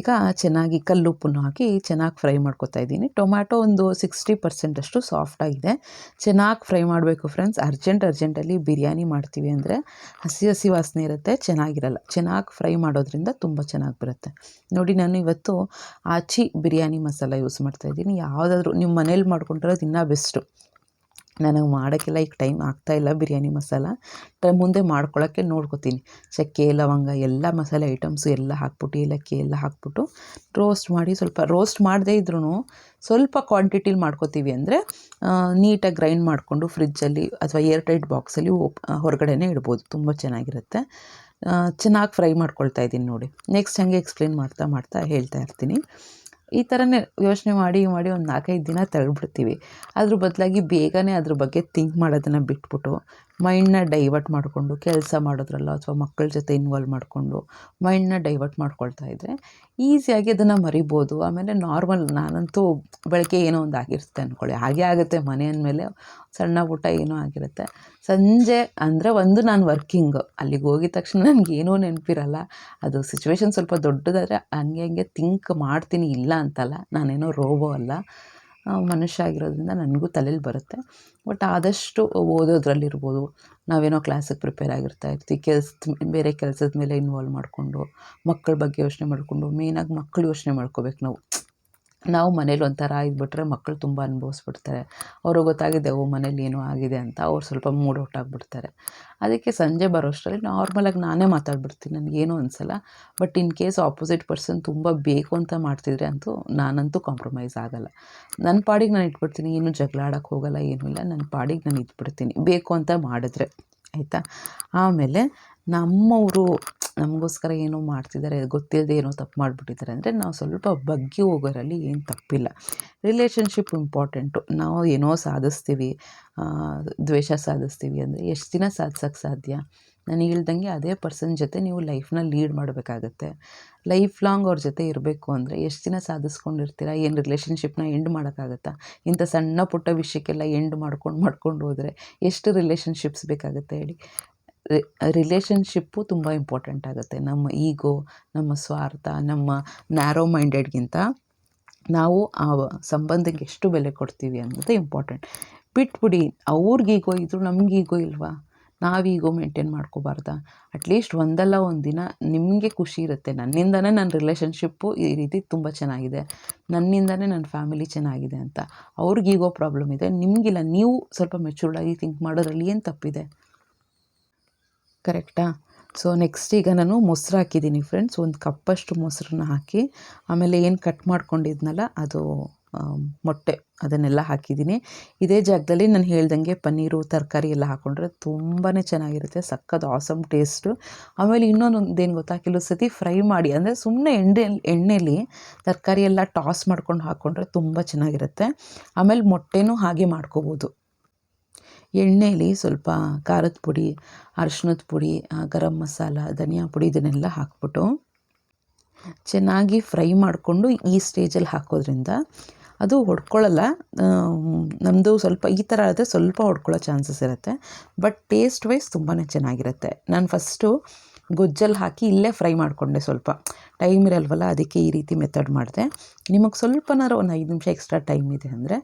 ಈಗ ಚೆನ್ನಾಗಿ ಕಲ್ಲುಪ್ಪನ್ನು ಹಾಕಿ ಚೆನ್ನಾಗಿ ಫ್ರೈ ಮಾಡ್ಕೊತಾ ಇದ್ದೀನಿ. ಟೊಮ್ಯಾಟೊ ಒಂದು ಸಿಕ್ಸ್ಟಿ ಪರ್ಸೆಂಟಷ್ಟು ಸಾಫ್ಟಾಗಿದೆ ಚೆನ್ನಾಗಿ ಫ್ರೈ ಮಾಡಬೇಕು ಫ್ರೆಂಡ್ಸ್ ಅರ್ಜೆಂಟ್ ಅರ್ಜೆಂಟಲ್ಲಿ ಬಿರಿಯಾನಿ ಮಾಡ್ತೀವಿ ಅಂದರೆ ಹಸಿ ಹಸಿ ವಾಸನೆ ಇರುತ್ತೆ, ಚೆನ್ನಾಗಿರಲ್ಲ. ಚೆನ್ನಾಗಿ ಫ್ರೈ ಮಾಡೋದ್ರಿಂದ ತುಂಬ ಚೆನ್ನಾಗಿ ಬರುತ್ತೆ. ನೋಡಿ, ನಾನು ಇವತ್ತು ಆಚಿ ಬಿರಿಯಾನಿ ಮಸಾಲ ಯೂಸ್ ಮಾಡ್ತಾಯಿದ್ದೀನಿ ಯಾವುದಾದ್ರೂ ನಿಮ್ಮ ಮನೇಲಿ ಮಾಡ್ಕೊಂಡಿರೋದು ಇನ್ನೂ ಬೆಸ್ಟು ನನಗೆ ಮಾಡೋಕ್ಕೆಲ್ಲ ಈಗ ಟೈಮ್ ಆಗ್ತಾಯಿಲ್ಲ ಬಿರಿಯಾನಿ ಮಸಾಲ. ಟ ಮುಂದೆ ಮಾಡ್ಕೊಳ್ಳೋಕ್ಕೆ ನೋಡ್ಕೊತೀನಿ. ಚಕ್ಕೆ ಲವಂಗ ಎಲ್ಲ ಮಸಾಲೆ ಐಟಮ್ಸು ಎಲ್ಲ ಹಾಕ್ಬಿಟ್ಟು, ಏಲಕ್ಕಿ ಎಲ್ಲ ಹಾಕ್ಬಿಟ್ಟು ರೋಸ್ಟ್ ಮಾಡಿ ಸ್ವಲ್ಪ ರೋಸ್ಟ್ ಮಾಡದೇ ಇದ್ರೂ ಸ್ವಲ್ಪ ಕ್ವಾಂಟಿಟಿಲಿ ಮಾಡ್ಕೋತೀವಿ ಅಂದರೆ ನೀಟಾಗಿ ಗ್ರೈಂಡ್ ಮಾಡಿಕೊಂಡು ಫ್ರಿಜ್ಜಲ್ಲಿ ಅಥವಾ ಏರ್ ಟೈಟ್ ಬಾಕ್ಸಲ್ಲಿ ಓಪ್ ಹೊರಗಡೆನೇ ಇಡ್ಬೋದು. ತುಂಬ ಚೆನ್ನಾಗಿರುತ್ತೆ. ಚೆನ್ನಾಗಿ ಫ್ರೈ ಮಾಡ್ಕೊಳ್ತಾ ಇದ್ದೀನಿ ನೋಡಿ. ನೆಕ್ಸ್ಟ್ ಹಾಗೆ ಎಕ್ಸ್ಪ್ಲೇನ್ ಮಾಡ್ತಾ ಮಾಡ್ತಾ ಹೇಳ್ತಾ ಇರ್ತೀನಿ. ಈ ಥರನೇ ಯೋಚನೆ ಮಾಡಿ ಮಾಡಿ ಒಂದು ನಾಲ್ಕೈದು ದಿನ ತಳ್ಳಿಬಿಡ್ತೀವಿ ಅದ್ರ ಬದಲಾಗಿ ಬೇಗನೆ ಅದ್ರ ಬಗ್ಗೆ ಥಿಂಕ್ ಮಾಡೋದನ್ನು ಬಿಟ್ಬಿಟ್ಟು ಮೈಂಡ್ನ ಡೈವರ್ಟ್ ಮಾಡಿಕೊಂಡು ಕೆಲಸ ಮಾಡೋದ್ರಲ್ಲ ಅಥವಾ ಮಕ್ಕಳ ಜೊತೆ ಇನ್ವಾಲ್ವ್ ಮಾಡಿಕೊಂಡು ಮೈಂಡ್ನ ಡೈವರ್ಟ್ ಮಾಡ್ಕೊಳ್ತಾ ಇದ್ದರೆ ಈಸಿಯಾಗಿ ಅದನ್ನು ಮರಿಬೋದು. ಆಮೇಲೆ ನಾರ್ಮಲ್ ನಾನಂತೂ ಬೆಳಗ್ಗೆ ಏನೋ ಒಂದು ಆಗಿರುತ್ತೆ ಅಂದ್ಕೊಳ್ಳಿ ಹಾಗೆ ಆಗುತ್ತೆ. ಮನೆ ಅಂದಮೇಲೆ ಸಣ್ಣ ಊಟ ಏನೋ ಆಗಿರುತ್ತೆ. ಸಂಜೆ ಅಂದರೆ ಒಂದು ನಾನು ವರ್ಕಿಂಗು ಅಲ್ಲಿಗೆ ಹೋಗಿದ ತಕ್ಷಣ ನನಗೇನೂ ನೆನಪಿರಲ್ಲ. ಅದು ಸಿಚುವೇಶನ್ ಸ್ವಲ್ಪ ದೊಡ್ಡದಾದರೆ ಹಂಗೆ ಹಂಗೆ ಥಿಂಕ್ ಮಾಡ್ತೀನಿ ಇಲ್ಲ ಅಂತಲ್ಲ. ನಾನೇನೋ ರೋಬೋ ಅಲ್ಲ. ಮನುಷ್ಯ ಆಗಿರೋದ್ರಿಂದ ನನಗೂ ತಲೆಯಲ್ಲಿ ಬರುತ್ತೆ. ಬಟ್ ಆದಷ್ಟು ಓದೋದ್ರಲ್ಲಿರ್ಬೋದು. ನಾವೇನೋ ಕ್ಲಾಸಿಗೆ ಪ್ರಿಪೇರ್ ಆಗಿರ್ತಾ ಇರ್ತೀವಿ. ಕೆಲ್ಸದ ಬೇರೆ ಕೆಲಸದ ಮೇಲೆ ಇನ್ವಾಲ್ವ್ ಮಾಡಿಕೊಂಡು ಮಕ್ಕಳ ಬಗ್ಗೆ ಯೋಚನೆ ಮಾಡಿಕೊಂಡು ಮೇಯ್ನಾಗಿ ಮಕ್ಕಳು ಯೋಚನೆ ಮಾಡ್ಕೋಬೇಕು ನಾವು. ನಾವು ಮನೇಲಿ ಒಂಥರ ಇದ್ಬಿಟ್ರೆ ಮಕ್ಕಳು ತುಂಬ ಅನುಭವಿಸ್ಬಿಡ್ತಾರೆ. ಅವ್ರಿಗೆ ಗೊತ್ತಾಗಿದೆ, ಓ, ಮನೇಲಿ ಏನೋ ಆಗಿದೆ ಅಂತ ಅವ್ರು ಸ್ವಲ್ಪ ಮೂಡ್ ಔಟ್ ಆಗಿಬಿಡ್ತಾರೆ. ಅದಕ್ಕೆ ಸಂಜೆ ಬರೋಷ್ಟರಲ್ಲಿ ನಾರ್ಮಲಾಗಿ ನಾನೇ ಮಾತಾಡ್ಬಿಡ್ತೀನಿ ನನಗೇನು ಅನಿಸಲ್ಲ. But in case opposite person ತುಂಬ ಬೇಕು ಅಂತ ಮಾಡ್ತಿದ್ರೆ ಅಂತೂ ನಾನಂತೂ ಕಾಂಪ್ರಮೈಸ್ ಆಗೋಲ್ಲ. ನನ್ನ ಪಾಡಿಗೆ ನಾನು ಇಟ್ಬಿಡ್ತೀನಿ ಏನು ಜಗಳ ಹೋಗಲ್ಲ, ಏನೂ ಇಲ್ಲ. ನನ್ನ ಪಾಡಿಗೆ ನಾನು ಇಟ್ಬಿಡ್ತೀನಿ, ಬೇಕು ಅಂತ ಮಾಡಿದ್ರೆ. ಆಯಿತಾ? ಆಮೇಲೆ ನಮ್ಮವರು ನಮಗೋಸ್ಕರ ಏನೋ ಮಾಡ್ತಿದ್ದಾರೆ ಗೊತ್ತಿಲ್ಲದೆ ಏನೋ ತಪ್ಪು ಮಾಡಿಬಿಟ್ಟಿದ್ದಾರೆ ಅಂದರೆ ನಾವು ಸ್ವಲ್ಪ ಬಗ್ಗಿ ಹೋಗೋರಲ್ಲಿ ಏನು ತಪ್ಪಿಲ್ಲ. ರಿಲೇಷನ್ಶಿಪ್ ಇಂಪಾರ್ಟೆಂಟು ನಾವು ಏನೋ ಸಾಧಿಸ್ತೀವಿ ದ್ವೇಷ ಸಾಧಿಸ್ತೀವಿ ಅಂದರೆ ಎಷ್ಟು ದಿನ ಸಾಧಿಸೋಕ್ಕೆ ಸಾಧ್ಯ? ನಾನು ಹೇಳ್ದಂಗೆ ಅದೇ ಪರ್ಸನ್ ಜೊತೆ ನೀವು ಲೈಫ್ನ ಲೀಡ್ ಮಾಡಬೇಕಾಗತ್ತೆ. ಲೈಫ್ ಲಾಂಗ್ ಅವ್ರ ಜೊತೆ ಇರಬೇಕು ಅಂದರೆ ಎಷ್ಟು ದಿನ ಸಾಧಿಸ್ಕೊಂಡಿರ್ತೀರಾ? ಏನು ರಿಲೇಷನ್ಶಿಪ್ನ ಎಂಡ್ ಮಾಡೋಕ್ಕಾಗತ್ತಾ? ಇಂಥ ಸಣ್ಣ ಪುಟ್ಟ ವಿಷಯಕ್ಕೆಲ್ಲ ಎಂಡ್ ಮಾಡ್ಕೊಂಡು ಮಾಡ್ಕೊಂಡು ಹೋದರೆ ಎಷ್ಟು ರಿಲೇಷನ್ಶಿಪ್ಸ್ ಬೇಕಾಗುತ್ತೆ ಹೇಳಿ? ರಿಲೇಷನ್ಶಿಪ್ಪು ತುಂಬ ಇಂಪಾರ್ಟೆಂಟ್ ಆಗುತ್ತೆ. ನಮ್ಮ ಈಗೋ ನಮ್ಮ ಸ್ವಾರ್ಥ, ನಮ್ಮ ನ್ಯಾರೋ ಮೈಂಡೆಡ್ಗಿಂತ ನಾವು ಆ ಸಂಬಂಧಕ್ಕೆ ಎಷ್ಟು ಬೆಲೆ ಕೊಡ್ತೀವಿ ಅನ್ನೋದು ಇಂಪಾರ್ಟೆಂಟ್ ಬಿಟ್ಬಿಡಿ, ಅವ್ರಿಗೆ ಈಗೋ ಇದ್ದರೂ ನಮ್ಗೆ ಈಗೋ ಇಲ್ವಾ? ನಾವು ಈಗೋ ಮೇಂಟೈನ್ ಮಾಡ್ಕೋಬಾರ್ದಾ? ಅಟ್ಲೀಸ್ಟ್ ಒಂದಲ್ಲ ಒಂದು ದಿನ ನಿಮಗೆ ಖುಷಿ ಇರುತ್ತೆ. ನನ್ನಿಂದನೇ ನನ್ನ ರಿಲೇಷನ್ಶಿಪ್ಪು ಈ ರೀತಿ ತುಂಬ ಚೆನ್ನಾಗಿದೆ. ನನ್ನಿಂದನೇ ನನ್ನ ಫ್ಯಾಮಿಲಿ ಚೆನ್ನಾಗಿದೆ ಅಂತ. ಅವ್ರಿಗೆ ಈಗೋ ಪ್ರಾಬ್ಲಮ್ ಇದೆ. ನಿಮಗಿಲ್ಲ, ನೀವು ಸ್ವಲ್ಪ ಮೆಚೂರ್ಡಾಗಿ ಥಿಂಕ್ ಮಾಡೋದ್ರಲ್ಲಿ ಏನು ತಪ್ಪಿದೆ? ಕರೆಕ್ಟಾ? ಸೊ ನೆಕ್ಸ್ಟ್ ಈಗ ನಾನು ಮೊಸರು ಹಾಕಿದ್ದೀನಿ ಫ್ರೆಂಡ್ಸ್ ಒಂದು ಕಪ್ಪಷ್ಟು ಮೊಸರನ್ನ ಹಾಕಿ, ಆಮೇಲೆ ಏನು ಕಟ್ ಮಾಡ್ಕೊಂಡಿದ್ನಲ್ಲ, ಅದು ಮೊಟ್ಟೆ ಅದನ್ನೆಲ್ಲ ಹಾಕಿದ್ದೀನಿ. ಇದೇ ಜಾಗದಲ್ಲಿ ನಾನು ಹೇಳ್ದಂಗೆ ಪನ್ನೀರು, ತರಕಾರಿ ಎಲ್ಲ ಹಾಕ್ಕೊಂಡ್ರೆ ತುಂಬಾ ಚೆನ್ನಾಗಿರುತ್ತೆ. ಸಕ್ಕದ ಆಸಮ್ ಟೇಸ್ಟು ಆಮೇಲೆ ಇನ್ನೊಂದು ಏನು ಗೊತ್ತಾ? ಕೆಲವು ಸತಿ ಫ್ರೈ ಮಾಡಿ, ಅಂದರೆ ಸುಮ್ಮನೆ ಎಣ್ಣೆ, ಎಣ್ಣೆಲಿ ತರಕಾರಿ ಎಲ್ಲ ಟಾಸ್ ಮಾಡ್ಕೊಂಡು ಹಾಕ್ಕೊಂಡ್ರೆ ತುಂಬ ಚೆನ್ನಾಗಿರುತ್ತೆ. ಆಮೇಲೆ ಮೊಟ್ಟೆನೂ ಹಾಗೆ ಮಾಡ್ಕೋಬೋದು. ಎಣ್ಣೆಲಿ ಸ್ವಲ್ಪ ಖಾರದ ಪುಡಿ, ಅರ್ಶಿಣದ ಪುಡಿ ಗರಂ ಮಸಾಲ, ಧನಿಯಾ ಪುಡಿ ಇದನ್ನೆಲ್ಲ ಹಾಕ್ಬಿಟ್ಟು ಚೆನ್ನಾಗಿ ಫ್ರೈ ಮಾಡಿಕೊಂಡು ಈ ಸ್ಟೇಜಲ್ಲಿ ಹಾಕೋದ್ರಿಂದ ಅದು ಹೊಡ್ಕೊಳ್ಳಲ್ಲ. ನಮ್ಮದು ಸ್ವಲ್ಪ ಈ ಥರ ಆದರೆ ಸ್ವಲ್ಪ ಹೊಡ್ಕೊಳ್ಳೋ ಚಾನ್ಸಸ್ ಇರುತ್ತೆ. ಬಟ್ ಟೇಸ್ಟ್ ವೈಸ್ ತುಂಬಾ ಚೆನ್ನಾಗಿರುತ್ತೆ. ನಾನು ಫಸ್ಟು ಗೊಜ್ಜಲ್ಲಿ ಹಾಕಿ ಇಲ್ಲೇ ಫ್ರೈ ಮಾಡಿಕೊಂಡೆ ಸ್ವಲ್ಪ. ಟೈಮ್ ಇರಲ್ವಲ್ಲ, ಅದಕ್ಕೆ ಈ ರೀತಿ ಮೆಥಡ್ ಮಾಡಿದೆ. ನಿಮಗೆ ಸ್ವಲ್ಪನಾರು ಒಂದು ಐದು ನಿಮಿಷ ಎಕ್ಸ್ಟ್ರಾ ಟೈಮ್ ಇದೆ ಅಂದರೆ,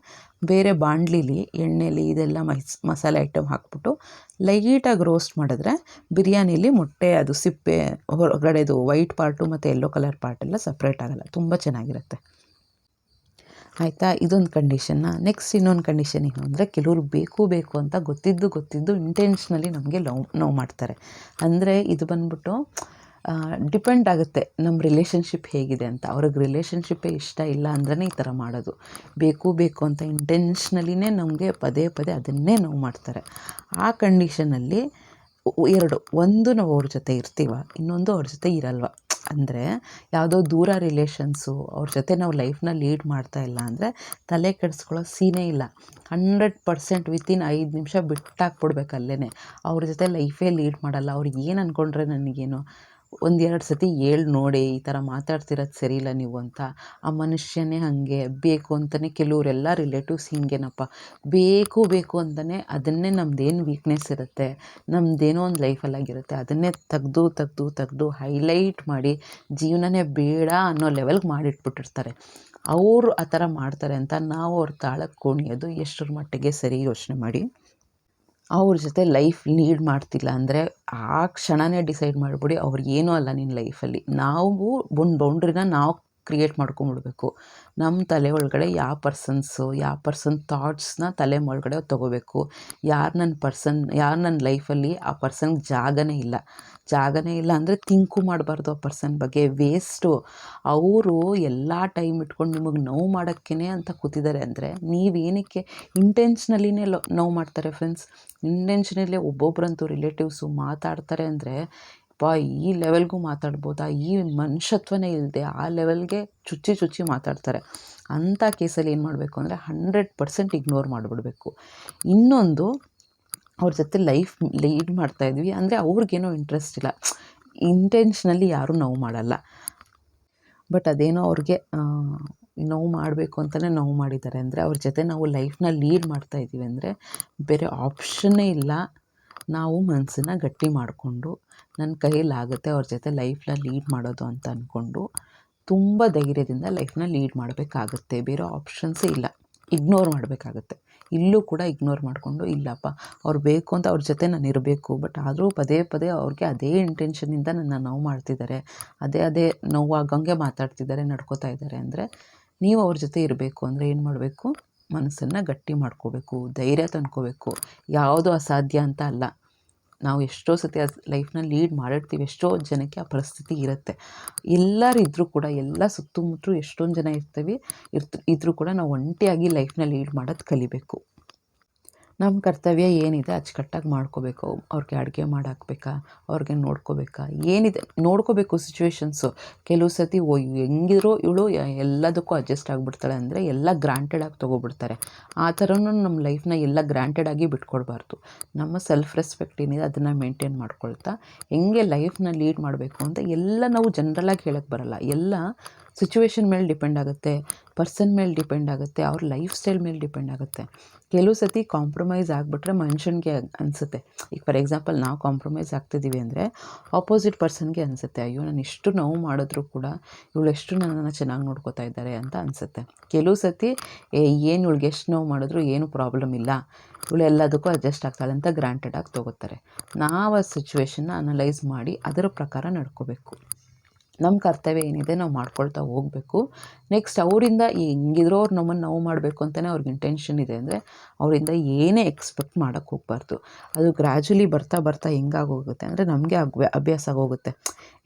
ಬೇರೆ ಬಾಣಲಿಲಿ, ಎಣ್ಣೆಲಿ ಇದೆಲ್ಲ ಮೈಸ್, ಮಸಾಲೆ ಐಟಮ್ ಹಾಕ್ಬಿಟ್ಟು ಲೈಟಾಗಿ ರೋಸ್ಟ್ ಮಾಡಿದ್ರೆ, ಬಿರಿಯಾನಿಲಿ ಮೊಟ್ಟೆ, ಅದು ಸಿಪ್ಪೆ, ಹೊರಗಡೆದು ವೈಟ್ ಪಾರ್ಟು ಮತ್ತು ಯೆಲ್ಲೋ ಕಲರ್ ಪಾರ್ಟೆಲ್ಲ ಸಪ್ರೇಟ್ ಆಗೋಲ್ಲ. ತುಂಬ ಚೆನ್ನಾಗಿರುತ್ತೆ. ಆಯಿತಾ? ಇದೊಂದು ಕಂಡೀಷನ್ನ ನೆಕ್ಸ್ಟ್ ಇನ್ನೊಂದು ಕಂಡೀಷನ್ ಏನು ಅಂದರೆ ಕೆಲವರು ಬೇಕು ಬೇಕು ಅಂತ ಗೊತ್ತಿದ್ದು ಗೊತ್ತಿದ್ದು ಇಂಟೆನ್ಷನಲಿ ನಮಗೆ ಲವ್ ನೋವು ಮಾಡ್ತಾರೆ. ಅಂದರೆ ಇದು ಬಂದ್ಬಿಟ್ಟು ಡಿಪೆಂಡ್ ಆಗುತ್ತೆ ನಮ್ಮ ರಿಲೇಷನ್ಶಿಪ್ ಹೇಗಿದೆ ಅಂತ. ಅವ್ರಿಗೆ ರಿಲೇಷನ್ಶಿಪ್ಪೇ ಇಷ್ಟ ಇಲ್ಲ ಅಂದ್ರೇ ಈ ಥರ ಮಾಡೋದು. ಬೇಕು ಬೇಕು ಅಂತ ಇಂಟೆನ್ಷ್ನಲಿನೇ ನಮಗೆ ಪದೇ ಪದೇ ಅದನ್ನೇ ನೋವು ಮಾಡ್ತಾರೆ. ಆ ಕಂಡೀಷನಲ್ಲಿ ಎರಡು. ಒಂದು ನಾವು ಅವ್ರ ಜೊತೆ ಇರ್ತೀವ, ಇನ್ನೊಂದು ಅವ್ರ ಜೊತೆ ಇರಲ್ವ. ಅಂದರೆ ಯಾವುದೋ ದೂರ ರಿಲೇಷನ್ಸು ಅವ್ರ ಜೊತೆ ನಾವು ಲೈಫ್ನ ಲೀಡ್ ಮಾಡ್ತಾ ಇಲ್ಲ ಅಂದರೆ ತಲೆ ಕೆಡಿಸ್ಕೊಳ್ಳೋ ಸೀನೇ ಇಲ್ಲ. ಹಂಡ್ರೆಡ್ ಪರ್ಸೆಂಟ್ ವಿತಿನ್ ಐದು ನಿಮಿಷ ಬಿಟ್ಟಾಕ್ಬಿಡ್ಬೇಕು ಅಲ್ಲೇ ಅವ್ರ ಜೊತೆ ಲೈಫೇ ಲೀಡ್ ಮಾಡಲ್ಲ. ಅವ್ರು ಏನು ಅಂದ್ಕೊಂಡ್ರೆ ನನಗೇನು? ಒಂದೆರಡು ಸತಿ ಹೇಳಿ ನೋಡಿ, ಈ ಥರ ಮಾತಾಡ್ತಿರೋದು ಸರಿಯಿಲ್ಲ ನೀವು ಅಂತ. ಆ ಮನುಷ್ಯನೇ ಹಾಗೆ, ಬೇಕು ಅಂತಲೇ ಕೆಲವರೆಲ್ಲ ರಿಲೇಟಿವ್ಸ್ ಹಿಂಗೇನಪ್ಪ, ಬೇಕು ಬೇಕು ಅಂತಲೇ ಅದನ್ನೇ ನಮ್ಮದೇನು ವೀಕ್ನೆಸ್ ಇರುತ್ತೆ ನಮ್ಮದೇನೋ ಒಂದು ಲೈಫಲ್ಲಾಗಿರುತ್ತೆ ಅದನ್ನೇ ತೆಗ್ದು ತೆಗ್ದು ತೆಗ್ದು ಹೈಲೈಟ್ ಮಾಡಿ ಜೀವನನೇ ಬೇಡ ಅನ್ನೋ ಲೆವೆಲ್ಗೆ ಮಾಡಿಟ್ಬಿಟ್ಟಿರ್ತಾರೆ. ಅವರು ಆ ಥರ ಮಾಡ್ತಾರೆ ಅಂತ ನಾವು ಅವ್ರ ತಾಳಕ್ಕೆ ಕುಣಿಯೋದು ಎಷ್ಟರ ಮಟ್ಟಿಗೆ ಸರಿ ಯೋಚನೆ ಮಾಡಿ. ಅವ್ರ ಜೊತೆ ಲೈಫ್ ಲೀಡ್ ಮಾಡ್ತಿಲ್ಲ ಅಂದರೆ ಆ ಕ್ಷಣವೇ ಡಿಸೈಡ್ ಮಾಡಿಬಿಡಿ, ಅವ್ರು ಏನೂ ಅಲ್ಲ ನಿನ್ನ ಲೈಫಲ್ಲಿ ನಾವು ಒಂದು ಬೌಂಡ್ರಿನ ನಾವು ಕ್ರಿಯೇಟ್ ಮಾಡ್ಕೊಂಬಿಡ್ಬೇಕು ನಮ್ಮ ತಲೆ ಒಳಗಡೆ ಯಾವ ಪರ್ಸನ್ಸು ಯಾವ ಪರ್ಸನ್ ಥಾಟ್ಸ್ನ ತಲೆ ಒಳಗಡೆ ತೊಗೋಬೇಕು. ಯಾರು ನನ್ನ ಪರ್ಸನ್ ಯಾರು ನನ್ನ ಲೈಫಲ್ಲಿ ಆ ಪರ್ಸನ್ಗೆ ಜಾಗನೇ ಇಲ್ಲ. ಜಾಗನೇ ಇಲ್ಲ ಅಂದರೆ ತಿಂಕು ಮಾಡಬಾರ್ದು ಆ ಪರ್ಸನ್ ಬಗ್ಗೆ. ವೇಸ್ಟು ಅವರು ಎಲ್ಲ ಟೈಮ್ ಇಟ್ಕೊಂಡು ನಿಮಗೆ ನೋವು ಮಾಡೋಕ್ಕೇ ಅಂತ ಕೂತಿದ್ದಾರೆ ಅಂದರೆ ನೀವೇನಕ್ಕೆ ಇಂಟೆನ್ಷನಲಿನೇ ನೋವು ಮಾಡ್ತಾರೆ ಫ್ರೆಂಡ್ಸ್ ಇಂಟೆನ್ಷನಲ್ಲೇ ಒಬ್ಬೊಬ್ಬರಂತೂ ರಿಲೇಟಿವ್ಸು ಮಾತಾಡ್ತಾರೆ ಅಂದರೆ ಪಾ ಈ ಲೆವೆಲ್ಗೂ ಮಾತಾಡ್ಬೋದಾ? ಈ ಮನುಷ್ಯತ್ವನೇ ಇಲ್ಲದೆ ಆ ಲೆವೆಲ್ಗೆ ಚುಚ್ಚಿ ಚುಚ್ಚಿ ಮಾತಾಡ್ತಾರೆ. ಅಂಥ ಕೇಸಲ್ಲಿ ಏನು ಮಾಡಬೇಕು ಅಂದರೆ ಹಂಡ್ರೆಡ್ ಪರ್ಸೆಂಟ್ ಇಗ್ನೋರ್ ಮಾಡಿಬಿಡ್ಬೇಕು. ಇನ್ನೊಂದು, ಅವ್ರ ಜೊತೆ ಲೈಫ್ ಲೀಡ್ ಮಾಡ್ತಾ ಇದ್ವಿ ಅಂದರೆ ಅವ್ರಿಗೇನೋ ಇಂಟ್ರೆಸ್ಟ್ ಇಲ್ಲ. ಇಂಟೆನ್ಷನಲ್ಲಿ ಯಾರೂ ನೋವು ಮಾಡಲ್ಲ. ಬಟ್ ಅದೇನೋ ಅವ್ರಿಗೆ ನೋವು ಮಾಡಬೇಕು ಅಂತಲೇ ನೋವು ಮಾಡಿದ್ದಾರೆ ಅಂದರೆ ಅವ್ರ ಜೊತೆ ನಾವು ಲೈಫ್ನ ಲೀಡ್ ಮಾಡ್ತಾ ಇದ್ದೀವಿ ಅಂದರೆ ಬೇರೆ ಆಪ್ಷನ್ನೇ ಇಲ್ಲ. ನಾವು ಮನಸ್ಸನ್ನು ಗಟ್ಟಿ ಮಾಡಿಕೊಂಡು ನನ್ನ ಕೈಯಲ್ಲಾಗುತ್ತೆ ಅವ್ರ ಜೊತೆ ಲೈಫ್ನ ಲೀಡ್ ಮಾಡೋದು ಅಂತ ಅಂದ್ಕೊಂಡು ತುಂಬ ಧೈರ್ಯದಿಂದ ಲೈಫ್ನ ಲೀಡ್ ಮಾಡಬೇಕಾಗುತ್ತೆ. ಬೇರೆ ಆಪ್ಷನ್ಸೇ ಇಲ್ಲ. ಇಗ್ನೋರ್ ಮಾಡಬೇಕಾಗತ್ತೆ. ಇಲ್ಲೂ ಕೂಡ ಇಗ್ನೋರ್ ಮಾಡಿಕೊಂಡು, ಇಲ್ಲಪ್ಪ, ಅವ್ರು ಬೇಕು ಅಂತ ಅವ್ರ ಜೊತೆ ನಾನು ಇರಬೇಕು ಬಟ್ ಆದರೂ ಪದೇ ಪದೇ ಅವ್ರಿಗೆ ಅದೇ ಇಂಟೆನ್ಷನಿಂದ ನನ್ನ ನೋವು ಮಾಡ್ತಿದ್ದಾರೆ ಅದೇ ಅದೇ ನೋವಾಗಂಗೆ ಮಾತಾಡ್ತಿದ್ದಾರೆ ನಡ್ಕೋತಾ ಇದ್ದಾರೆ ಅಂದರೆ, ನೀವು ಅವ್ರ ಜೊತೆ ಇರಬೇಕು ಅಂದರೆ ಏನು ಮಾಡಬೇಕು? ಮನಸ್ಸನ್ನು ಗಟ್ಟಿ ಮಾಡ್ಕೋಬೇಕು, ಧೈರ್ಯ ತಂದ್ಕೋಬೇಕು. ಯಾವುದು ಅಸಾಧ್ಯ ಅಂತ ಅಲ್ಲ. ನಾವು ಎಷ್ಟೋ ಸತಿ ಅದು ಲೈಫ್ನ ಲೀಡ್ ಮಾಡಿರ್ತೀವಿ, ಎಷ್ಟೋ ಜನಕ್ಕೆ ಆ ಪರಿಸ್ಥಿತಿ ಇರುತ್ತೆ. ಎಲ್ಲರಿದ್ರೂ ಕೂಡ, ಎಲ್ಲ ಸುತ್ತಮುತ್ತಲೂ ಎಷ್ಟೊಂದು ಜನ ಇರ್ತೀವಿ, ಇರ್ತ ಇದ್ದರೂ ಕೂಡ ನಾವು ಒಂಟಿಯಾಗಿ ಲೈಫ್ನ ಲೀಡ್ ಮಾಡೋದು ಕಲಿಬೇಕು. ನಮ್ಮ ಕರ್ತವ್ಯ ಏನಿದೆ ಅಚ್ಚುಕಟ್ಟಾಗಿ ಮಾಡ್ಕೋಬೇಕು. ಅವ್ರಿಗೆ ಅಡುಗೆ ಮಾಡಾಕ್ಬೇಕಾ? ಅವ್ರಿಗೆ ನೋಡ್ಕೋಬೇಕಾ? ಏನಿದೆ? ನೋಡ್ಕೋಬೇಕು ಸಿಚುವೇಶನ್ಸು ಕೆಲವು ಸತಿ ಓ, ಹೆಂಗಿದ್ರು ಇವಳು ಎಲ್ಲದಕ್ಕೂ ಅಡ್ಜಸ್ಟ್ ಆಗಿಬಿಡ್ತಾಳೆ ಅಂದರೆ ಎಲ್ಲ ಗ್ರಾಂಟೆಡಾಗಿ ತೊಗೊಬಿಡ್ತಾರೆ. ಆ ಥರನೂ ನಮ್ಮ ಲೈಫ್ನ ಎಲ್ಲ ಗ್ರಾಂಟೆಡಾಗಿ ಬಿಟ್ಕೊಡ್ಬಾರ್ದು. ನಮ್ಮ ಸೆಲ್ಫ್ ರೆಸ್ಪೆಕ್ಟ್ ಏನಿದೆ ಅದನ್ನು ಮೇಂಟೈನ್ ಮಾಡ್ಕೊಳ್ತಾ, ಹೆಂಗೆ ಲೈಫ್ನ ಲೀಡ್ ಮಾಡಬೇಕು ಅಂತ ಎಲ್ಲ ನಾವು ಜನ್ರಲಾಗಿ ಹೇಳೋಕ್ಕೆ ಬರಲ್ಲ. ಎಲ್ಲ ಸಿಚುವೇಶನ್ ಮೇಲೆ ಡಿಪೆಂಡ್ ಆಗುತ್ತೆ ಪರ್ಸನ್ ಮೇಲೆ ಡಿಪೆಂಡ್ ಆಗುತ್ತೆ, ಅವ್ರ ಲೈಫ್ ಸ್ಟೈಲ್ ಮೇಲೆ ಡಿಪೆಂಡ್ ಆಗುತ್ತೆ. ಕೆಲವು ಸತಿ ಕಾಂಪ್ರಮೈಸ್ ಆಗಿಬಿಟ್ರೆ ಮನುಷ್ಯನಿಗೆ ಅನಿಸುತ್ತೆ. ಈಗ ಫಾರ್ ಎಕ್ಸಾಂಪಲ್ ನಾವು ಕಾಂಪ್ರಮೈಸ್ ಆಗ್ತಿದ್ದೀವಿ ಅಂದರೆ ಆಪೋಸಿಟ್ ಪರ್ಸನ್ಗೆ ಅನಿಸುತ್ತೆ. ಅಯ್ಯೋ, ನಾನು ಎಷ್ಟು ನೋವು ಮಾಡಿದ್ರು ಕೂಡ ಇವಳು ಎಷ್ಟು ನನ್ನನ್ನು ಚೆನ್ನಾಗಿ ನೋಡ್ಕೋತಾ ಇದ್ದಾರೆ ಅಂತ ಅನಿಸುತ್ತೆ. ಕೆಲವು ಸತಿ, ಏ, ಏನು ಇವಳಿಗೆ ಎಷ್ಟು ನೋವು ಮಾಡಿದ್ರು, ಏನು ಪ್ರಾಬ್ಲಮ್ ಇಲ್ಲ. ಇವಳು ಎಲ್ಲದಕ್ಕೂ ಅಡ್ಜಸ್ಟ್ ಆಗ್ತಾಳೆ ಅಂತ ಗ್ರಾಂಟೆಡಾಗಿ ತೊಗೋತಾರೆ. ನಾವು ಆ ಸಿಚುವೇಶನ್ನ ಅನಲೈಸ್ ಮಾಡಿ ಅದರ ಪ್ರಕಾರ ನಡ್ಕೋಬೇಕು. ನಮ್ಮ ಕರ್ತವ್ಯ ಏನಿದೆ ನಾವು ಮಾಡ್ಕೊಳ್ತಾ ಹೋಗಬೇಕು. ನೆಕ್ಸ್ಟ್ ಅವರಿಂದ ಹೆಂಗಿದ್ರೂ ಅವ್ರು ನಮ್ಮನ್ನು ನೋವು ಮಾಡಬೇಕು ಅಂತಲೇ ಅವ್ರಿಗೆ ಇಂಟೆನ್ಷನ್ ಇದೆ ಅಂದರೆ ಅವರಿಂದ ಏನೇ ಎಕ್ಸ್ಪೆಕ್ಟ್ ಮಾಡೋಕ್ಕೆ ಹೋಗಬಾರ್ದು. ಅದು ಗ್ರ್ಯಾಜುಲಿ ಬರ್ತಾ ಬರ್ತಾ ಹೆಂಗಾಗೋಗುತ್ತೆ ಅಂದರೆ ನಮಗೆ ಅಭ್ಯ, ಅಭ್ಯಾಸ ಆಗೋಗುತ್ತೆ.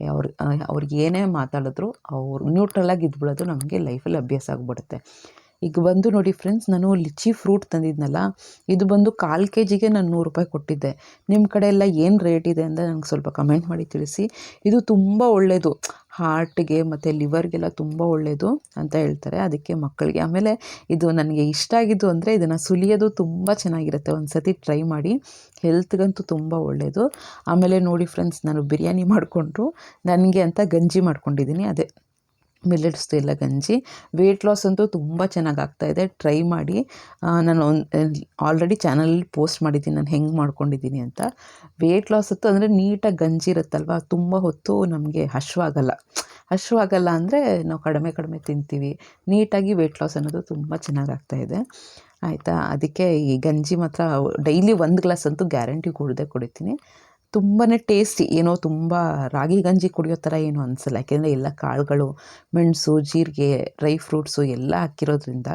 ಅವ್ರ, ಅವ್ರಿಗೆ ಏನೇ ಮಾತಾಡಿದ್ರು ಅವ್ರು ನ್ಯೂಟ್ರಲಾಗಿ ಇದ್ಬಿಡೋದು ನಮಗೆ ಲೈಫಲ್ಲಿ ಅಭ್ಯಾಸ ಆಗಿಬಿಡುತ್ತೆ. ಈಗ ಬಂದು ನೋಡಿ ಫ್ರೆಂಡ್ಸ್ ನಾನು ಲಿಚಿ ಫ್ರೂಟ್ ತಂದಿದ್ನಲ್ಲ, ಇದು ಬಂದು ಕಾಲು ಕೆ ಜಿಗೆ ನಾನು ನೂರು ರೂಪಾಯಿ ಕೊಟ್ಟಿದ್ದೆ. ನಿಮ್ಮ ಕಡೆ ಎಲ್ಲ ಏನು ರೇಟ್ ಇದೆ ಅಂತ ನನಗೆ ಸ್ವಲ್ಪ ಕಮೆಂಟ್ ಮಾಡಿ ತಿಳಿಸಿ. ಇದು ತುಂಬ ಒಳ್ಳೆಯದು ಹಾರ್ಟ್ಗೆ ಮತ್ತು ಲಿವರ್ಗೆಲ್ಲ ತುಂಬ ಒಳ್ಳೆಯದು ಅಂತ ಹೇಳ್ತಾರೆ. ಅದಕ್ಕೆ ಮಕ್ಕಳಿಗೆ, ಆಮೇಲೆ ಇದು ನನಗೆ ಇಷ್ಟ ಆಗಿದ್ದು ಅಂದರೆ ಇದನ್ನು ಸುಲಿಯೋದು ತುಂಬ ಚೆನ್ನಾಗಿರುತ್ತೆ. ಒಂದು ಸತಿ ಟ್ರೈ ಮಾಡಿ ಹೆಲ್ತ್ಗಂತೂ ತುಂಬ ಒಳ್ಳೆಯದು ಆಮೇಲೆ ನೋಡಿ ಫ್ರೆಂಡ್ಸ್ ನಾನು ಬಿರಿಯಾನಿ ಮಾಡಿಕೊಂಡ್ರು. ನನಗೆ ಅಂತ ಗಂಜಿ ಮಾಡ್ಕೊಂಡಿದ್ದೀನಿ, ಅದೇ. ಮಿಲ್ಲೆಟ್ಸ್ದು ಎಲ್ಲ ಗಂಜಿ. ವೆಯ್ಟ್ ಲಾಸ್ ಅಂತೂ ತುಂಬ ಚೆನ್ನಾಗಿ ಇದೆ. ಟ್ರೈ ಮಾಡಿ. ನಾನು ಒಂದು ಆಲ್ರೆಡಿ ಚಾನಲಲ್ಲಿ ಪೋಸ್ಟ್ ಮಾಡಿದ್ದೀನಿ. ನಾನು ಹೆಂಗೆ ಮಾಡ್ಕೊಂಡಿದ್ದೀನಿ ಅಂತ. ವೆಯ್ಟ್ ಲಾಸ್ ಅಂತೂ ಅಂದರೆ ನೀಟಾಗಿ ಗಂಜಿ ಇರುತ್ತಲ್ವ? ತುಂಬ ಹೊತ್ತು ನಮಗೆ ಹಶ್ವಾಗಲ್ಲ. ಹಶ್ವಾಗಲ್ಲ ಅಂದರೆ ನಾವು ಕಡಿಮೆ ಕಡಿಮೆ ತಿಂತೀವಿ. ನೀಟಾಗಿ ವೆಯ್ಟ್ ಲಾಸ್ ಅನ್ನೋದು ತುಂಬ ಚೆನ್ನಾಗಿ ಇದೆ. ಆಯಿತಾ? ಅದಕ್ಕೆ ಈ ಗಂಜಿ ಮಾತ್ರ ಡೈಲಿ ಒಂದು ಗ್ಲಾಸ್ ಅಂತೂ ಗ್ಯಾರಂಟಿ ಕುಡಿದೇ ಕುಡಿತೀನಿ. ತುಂಬಾ ಟೇಸ್ಟಿ. ಏನೋ ತುಂಬ ರಾಗಿ ಗಂಜಿ ಕುಡಿಯೋ ಥರ ಏನೂ ಅನಿಸಲ್ಲ. ಯಾಕೆಂದರೆ ಎಲ್ಲ ಕಾಳುಗಳು, ಮೆಣಸು, ಜೀರಿಗೆ, ಡ್ರೈ ಫ್ರೂಟ್ಸು ಎಲ್ಲ ಹಾಕಿರೋದ್ರಿಂದ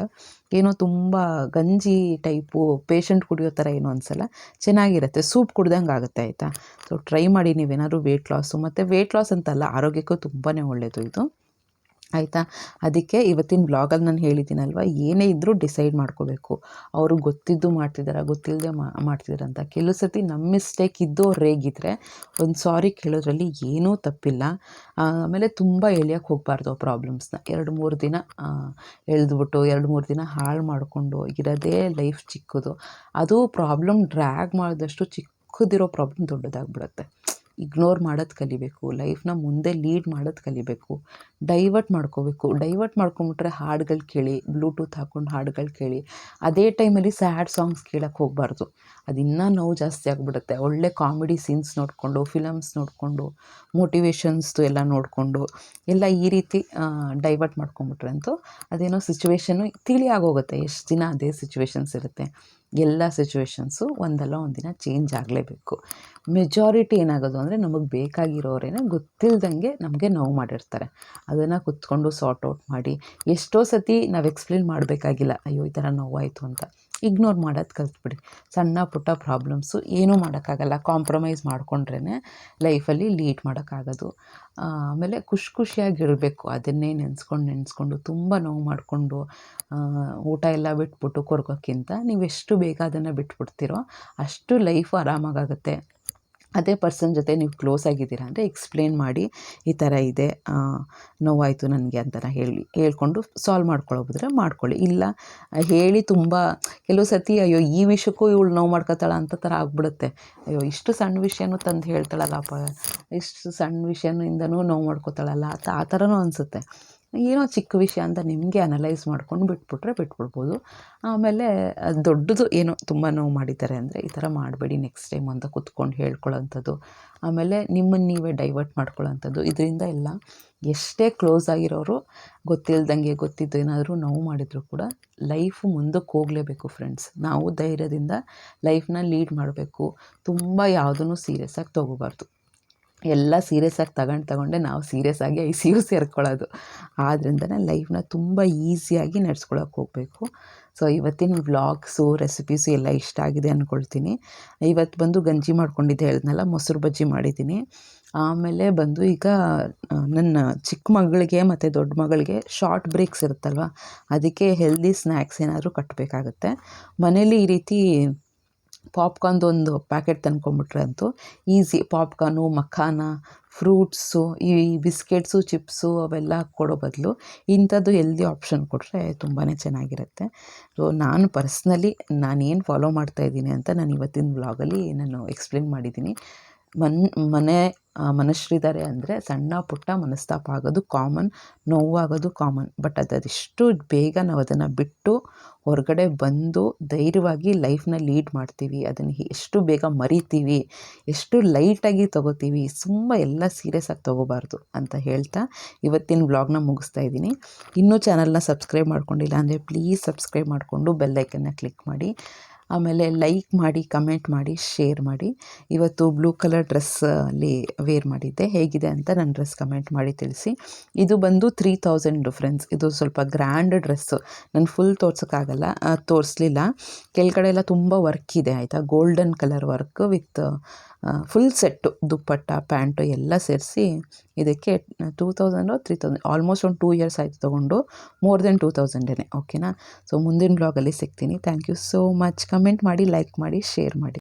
ಏನೋ ತುಂಬ ಗಂಜಿ ಟೈಪು, ಪೇಷಂಟ್ ಕುಡಿಯೋ ಥರ ಏನೂ ಅನಿಸಲ್ಲ. ಚೆನ್ನಾಗಿರುತ್ತೆ. ಸೂಪ್ ಕುಡ್ದಂಗೆ ಆಗುತ್ತೆ ಆಯಿತಾ? ಸೊ ಟ್ರೈ ಮಾಡಿ ನೀವೇನಾದ್ರು ವೆಯ್ಟ್ ಲಾಸು ಮತ್ತು ವೆಯ್ಟ್ ಲಾಸ್ ಅಂತಲ್ಲ, ಆರೋಗ್ಯಕ್ಕೂ ತುಂಬಾ ಒಳ್ಳೆಯದು ಇದು. ಆಯಿತಾ? ಅದಕ್ಕೆ ಇವತ್ತಿನ ಬ್ಲಾಗಲ್ಲಿ ನಾನು ಹೇಳಿದ್ದೀನಲ್ವ, ಏನೇ ಇದ್ದರೂ ಡಿಸೈಡ್ ಮಾಡ್ಕೋಬೇಕು. ಅವರು ಗೊತ್ತಿದ್ದು ಮಾಡ್ತಿದ್ದಾರಾ ಗೊತ್ತಿಲ್ಲದೆ ಮಾಡ್ತಿದ್ದಾರೆ ಅಂತ. ಕೆಲವು ಸತಿ ನಮ್ಮ ಮಿಸ್ಟೇಕ್ ಇದ್ದು ರೇಗಿದ್ರೆ ಒಂದು ಸಾರಿ ಕೇಳೋದ್ರಲ್ಲಿ ಏನೂ ತಪ್ಪಿಲ್ಲ. ಆಮೇಲೆ ತುಂಬ ಎಳಿಯೋಕ್ಕೆ ಹೋಗಬಾರ್ದು ಆ ಪ್ರಾಬ್ಲಮ್ಸ್ನ. ಎರಡು ಮೂರು ದಿನ ಎಳೆದ್ಬಿಟ್ಟು ಎರಡು ಮೂರು ದಿನ ಹಾಳು ಮಾಡಿಕೊಂಡು ಇರೋದೇ ಲೈಫ್ ಚಿಕ್ಕದು. ಅದು ಪ್ರಾಬ್ಲಮ್ ಡ್ರ್ಯಾಗ್ ಮಾಡಿದಷ್ಟು ಚಿಕ್ಕದಿರೋ ಪ್ರಾಬ್ಲಮ್ ದೊಡ್ಡದಾಗ್ಬಿಡುತ್ತೆ. ಇಗ್ನೋರ್ ಮಾಡೋದು ಕಲಿಬೇಕು ಲೈಫ್ನ ಮುಂದೆ ಲೀಡ್ ಮಾಡೋದು ಕಲಿಬೇಕು ಡೈವರ್ಟ್ ಮಾಡ್ಕೋಬೇಕು. ಡೈವರ್ಟ್ ಮಾಡ್ಕೊಂಬಿಟ್ರೆ ಹಾಡುಗಳು ಕೇಳಿ ಬ್ಲೂಟೂತ್ ಹಾಕ್ಕೊಂಡು ಹಾಡುಗಳು ಕೇಳಿ, ಅದೇ ಟೈಮಲ್ಲಿ ಸ್ಯಾಡ್ ಸಾಂಗ್ಸ್ ಕೇಳೋಕ್ಕೆ ಹೋಗಬಾರ್ದು. ಅದು ಇನ್ನೂ ನೋವು ಜಾಸ್ತಿ ಆಗಿಬಿಡುತ್ತೆ. ಒಳ್ಳೆ ಕಾಮಿಡಿ ಸೀನ್ಸ್ ನೋಡಿಕೊಂಡು ಫಿಲಮ್ಸ್ ನೋಡಿಕೊಂಡು ಮೋಟಿವೇಶನ್ಸ್ದು ಎಲ್ಲ ನೋಡಿಕೊಂಡು, ಎಲ್ಲ ಈ ರೀತಿ ಡೈವರ್ಟ್ ಮಾಡ್ಕೊಂಬಿಟ್ರೆ ಅಂತೂ ಅದೇನೋ ಸಿಚುವೇಶನ್ನು ತಿಳಿ ಆಗೋಗುತ್ತೆ. ಎಷ್ಟು ದಿನ ಅದೇ ಸಿಚುವೇಶನ್ಸ್ ಇರುತ್ತೆ. ಎಲ್ಲ ಸಿಚುವೇಷನ್ಸು ಒಂದಲ್ಲ ಒಂದಿನ ಚೇಂಜ್ ಆಗಲೇಬೇಕು. ಮೆಜಾರಿಟಿ ಏನಾಗೋದು ಅಂದರೆ ನಮಗೆ ಬೇಕಾಗಿರೋರೇನೆ ಗೊತ್ತಿಲ್ದಂಗೆ ನಮಗೆ ನೋವು ಮಾಡಿರ್ತಾರೆ. ಅದನ್ನು ಕುತ್ಕೊಂಡು ಸಾರ್ಟ್ ಔಟ್ ಮಾಡಿ. ಎಷ್ಟೋ ಸತಿ ನಾವು ಎಕ್ಸ್ಪ್ಲೇನ್ ಮಾಡಬೇಕಾಗಿಲ್ಲ. ಅಯ್ಯೋ, ಈ ಥರ ನೋವಾಯಿತು ಅಂತ. ಇಗ್ನೋರ್ ಮಾಡೋದು ಕಲ್ತ್ಬಿಡಿ. ಸಣ್ಣ ಪುಟ್ಟ ಪ್ರಾಬ್ಲಮ್ಸು ಏನೂ ಮಾಡೋಕ್ಕಾಗಲ್ಲ. ಕಾಂಪ್ರಮೈಸ್ ಮಾಡಿಕೊಂಡ್ರೇ ಲೈಫಲ್ಲಿ ಲೀಡ್ ಮಾಡೋಕ್ಕಾಗೋದು. ಆಮೇಲೆ ಖುಷಿ ಖುಷಿಯಾಗಿರಬೇಕು. ಅದನ್ನೇ ನೆನೆಸ್ಕೊಂಡು ನೆನೆಸ್ಕೊಂಡು ತುಂಬ ನೋವು ಮಾಡಿಕೊಂಡು ಊಟ ಎಲ್ಲ ಬಿಟ್ಬಿಟ್ಟು ಕೊರಗೋಕ್ಕಿಂತ ನೀವು ಎಷ್ಟು ಬೇಗ ಅದನ್ನು ಬಿಟ್ಬಿಡ್ತೀರೋ ಅಷ್ಟು ಲೈಫು ಆರಾಮಾಗುತ್ತೆ ಅದೇ ಪರ್ಸನ್ ಜೊತೆ ನೀವು ಕ್ಲೋಸ್ ಆಗಿದ್ದೀರ ಅಂದರೆ ಎಕ್ಸ್ಪ್ಲೇನ್ ಮಾಡಿ ಈ ಥರ ಇದೆ ನೋವಾಯಿತು ನನಗೆ ಅಂತ ಹೇಳಿ, ಹೇಳ್ಕೊಂಡು ಸಾಲ್ವ್ ಮಾಡ್ಕೊಳ್ಳೋದ್ರೆ ಮಾಡ್ಕೊಳ್ಳಿ. ಇಲ್ಲ, ಹೇಳಿ ತುಂಬ, ಕೆಲವು ಸತಿ ಅಯ್ಯೋ ಈ ವಿಷಯಕ್ಕೂ ಇವಳು ನೋವು ಮಾಡ್ಕೊತಾಳ ಅಂತ ಥರ ಆಗ್ಬಿಡುತ್ತೆ. ಅಯ್ಯೋ ಇಷ್ಟು ಸಣ್ಣ ವಿಷಯನೂ ತಂದು ಹೇಳ್ತಾಳಲ್ಲಪ್ಪ, ಇಷ್ಟು ಸಣ್ಣ ವಿಷಯನಿಂದನೂ ನೋವು ಮಾಡ್ಕೋತಾಳಲ್ಲ, ಆ ಥರನೂ ಅನಿಸುತ್ತೆ. ಏನೋ ಚಿಕ್ಕ ವಿಷಯ ಅಂತ ನಿಮಗೆ ಅನಲೈಸ್ ಮಾಡ್ಕೊಂಡು ಬಿಟ್ಬಿಟ್ರೆ ಬಿಟ್ಬಿಡ್ಬೋದು. ಆಮೇಲೆ ದೊಡ್ಡದು ಏನೋ ತುಂಬ ನೋವು ಮಾಡಿದ್ದಾರೆ ಅಂದರೆ ಈ ಥರ ಮಾಡಬೇಡಿ ನೆಕ್ಸ್ಟ್ ಟೈಮ್ ಅಂತ ಕುತ್ಕೊಂಡು ಹೇಳ್ಕೊಳ್ಳೋಂಥದ್ದು. ಆಮೇಲೆ ನಿಮ್ಮನ್ನು ನೀವೇ ಡೈವರ್ಟ್ ಮಾಡ್ಕೊಳ್ಳೋಂಥದ್ದು. ಇದರಿಂದ ಎಲ್ಲ ಎಷ್ಟೇ ಕ್ಲೋಸ್ ಆಗಿರೋರು ಗೊತ್ತಿಲ್ದಂಗೆ ಗೊತ್ತಿದ್ದು ಏನಾದರೂ ನೋವು ಮಾಡಿದರೂ ಕೂಡ ಲೈಫ್ ಮುಂದಕ್ಕೆ ಹೋಗಲೇಬೇಕು ಫ್ರೆಂಡ್ಸ್ ನಾವು ಧೈರ್ಯದಿಂದ ಲೈಫ್ನ ಲೀಡ್ ಮಾಡಬೇಕು. ತುಂಬ ಯಾವುದನ್ನು ಸೀರಿಯಸ್ಸಾಗಿ ತೊಗೋಬಾರ್ದು. ಎಲ್ಲ ಸೀರಿಯಸ್ಸಾಗಿ ತಗೊಂಡು ತಗೊಂಡೆ ನಾವು ಸೀರಿಯಸ್ಸಾಗಿ ಐ ಸಿ ಯು ಸೇರ್ಕೊಳ್ಳೋದು. ಆದ್ದರಿಂದನೇ ಲೈಫ್ನ ತುಂಬ ಈಸಿಯಾಗಿ ನಡ್ಸ್ಕೊಳಕ್ಕೆ ಹೋಗಬೇಕು. ಸೊ, ಇವತ್ತಿನ ವ್ಲಾಗ್ಸು, ರೆಸಿಪೀಸು ಎಲ್ಲ ಇಷ್ಟ ಆಗಿದೆ ಅಂದ್ಕೊಳ್ತೀನಿ ಇವತ್ತು ಬಂದು ಗಂಜಿ ಮಾಡ್ಕೊಂಡಿದ್ದೆ ಹೇಳಿದ್ನಲ್ಲ, ಮೊಸರು ಬಜ್ಜಿ ಮಾಡಿದ್ದೀನಿ. ಆಮೇಲೆ ಬಂದು ಈಗ ನನ್ನ ಚಿಕ್ಕ ಮಗಳಿಗೆ ಮತ್ತು ದೊಡ್ಡ ಮಗಳಿಗೆ ಶಾರ್ಟ್ ಬ್ರೇಕ್ಸ್ ಇರುತ್ತಲ್ವ, ಅದಕ್ಕೆ ಹೆಲ್ದಿ ಸ್ನ್ಯಾಕ್ಸ್ ಏನಾದರೂ ಕಟ್ಟಬೇಕಾಗತ್ತೆ ಮನೇಲಿ ಈ ರೀತಿ ಪಾಪ್ಕಾರ್ನ್ದು ಒಂದು ಪ್ಯಾಕೆಟ್ ತಂದ್ಕೊಂಬಿಟ್ರೆ ಅಂತೂ ಈಸಿ. ಪಾಪ್ಕಾರ್ನು, ಮಖಾನ, ಫ್ರೂಟ್ಸು, ಈ ಬಿಸ್ಕೆಟ್ಸು, ಚಿಪ್ಸು ಅವೆಲ್ಲ ಕೊಡೋ ಬದಲು ಇಂಥದ್ದು ಎಲ್ದಿ ಆಪ್ಷನ್ ಕೊಟ್ಟರೆ ತುಂಬಾ ಚೆನ್ನಾಗಿರುತ್ತೆ. ಸೊ, ನಾನು ಪರ್ಸ್ನಲಿ ನಾನೇನು ಫಾಲೋ ಮಾಡ್ತಾಯಿದ್ದೀನಿ ಅಂತ ನಾನು ಇವತ್ತಿನ ವ್ಲಾಗಲ್ಲಿ ನಾನು ಎಕ್ಸ್ಪ್ಲೇನ್ ಮಾಡಿದ್ದೀನಿ. ಮನ್ ಮನೆ ಮನುಷ್ಯರಿದ್ದಾರೆ ಅಂದರೆ ಸಣ್ಣ ಪುಟ್ಟ ಮನಸ್ತಾಪ ಆಗೋದು ಕಾಮನ್ ನೋವಾಗೋದು ಕಾಮನ್ ಬಟ್ ಅದು ಅದೆಷ್ಟು ಬೇಗ ನಾವು ಅದನ್ನು ಬಿಟ್ಟು ಹೊರಗಡೆ ಬಂದು ಧೈರ್ಯವಾಗಿ ಲೈಫ್ನ ಲೀಡ್ ಮಾಡ್ತೀವಿ. ಅದನ್ನು ಎಷ್ಟು ಬೇಗ ಮರಿತೀವಿ, ಎಷ್ಟು ಲೈಟಾಗಿ ತೊಗೋತೀವಿ ತುಂಬ ಎಲ್ಲ ಸೀರಿಯಸ್ ಆಗಿ ತೊಗೋಬಾರ್ದು ಅಂತ ಹೇಳ್ತಾ ಇವತ್ತಿನ ವ್ಲಾಗ್ನ ಮುಗಿಸ್ತಾ ಇದ್ದೀನಿ. ಇನ್ನೂ ಚಾನಲ್ನ ಸಬ್ಸ್ಕ್ರೈಬ್ ಮಾಡ್ಕೊಂಡಿಲ್ಲ ಅಂದರೆ ಪ್ಲೀಸ್ ಸಬ್ಸ್ಕ್ರೈಬ್ ಮಾಡಿಕೊಂಡು ಬೆಲ್ಲೈಕನ್ನ ಕ್ಲಿಕ್ ಮಾಡಿ. ಆಮೇಲೆ ಲೈಕ್ ಮಾಡಿ, ಕಮೆಂಟ್ ಮಾಡಿ, ಶೇರ್ ಮಾಡಿ. ಇವತ್ತು ಬ್ಲೂ ಕಲರ್ ಡ್ರೆಸ್ಸಲ್ಲಿ ವೇರ್ ಮಾಡಿದ್ದೆ. ಹೇಗಿದೆ ಅಂತ ನನ್ನ ಡ್ರೆಸ್ ಕಮೆಂಟ್ ಮಾಡಿ ತಿಳಿಸಿ. ಇದು ಬಂದು ತ್ರೀ ತೌಸಂಡ್ ಫ್ರೆಂಡ್ಸ್ ಇದು ಸ್ವಲ್ಪ ಗ್ರ್ಯಾಂಡ್ ಡ್ರೆಸ್ಸು ನಾನು ಫುಲ್ ತೋರ್ಸೋಕ್ಕಾಗಲ್ಲ ತೋರಿಸ್ಲಿಲ್ಲ. ಕೆಳಗಡೆ ಎಲ್ಲ ತುಂಬ ವರ್ಕ್ ಇದೆ, ಆಯಿತಾ? Golden colour work with full set dupatta, pant ಎಲ್ಲ ಸೇರಿಸಿ ಇದಕ್ಕೆ two thousand three thousand almost ಒಂದು ಟೂ ಇಯರ್ಸ್ ಆಯಿತು ತೊಗೊಂಡು ಮೋರ್ ದೆನ್ ಟೂ ತೌಸಂಡೇ ಓಕೆನಾ ಸೊ ಮುಂದಿನ ಬ್ಲಾಗಲ್ಲಿ ಸಿಗ್ತೀನಿ. Thank you so much comment ಮಾಡಿ ಲೈಕ್ ಮಾಡಿ ಶೇರ್ ಮಾಡಿ.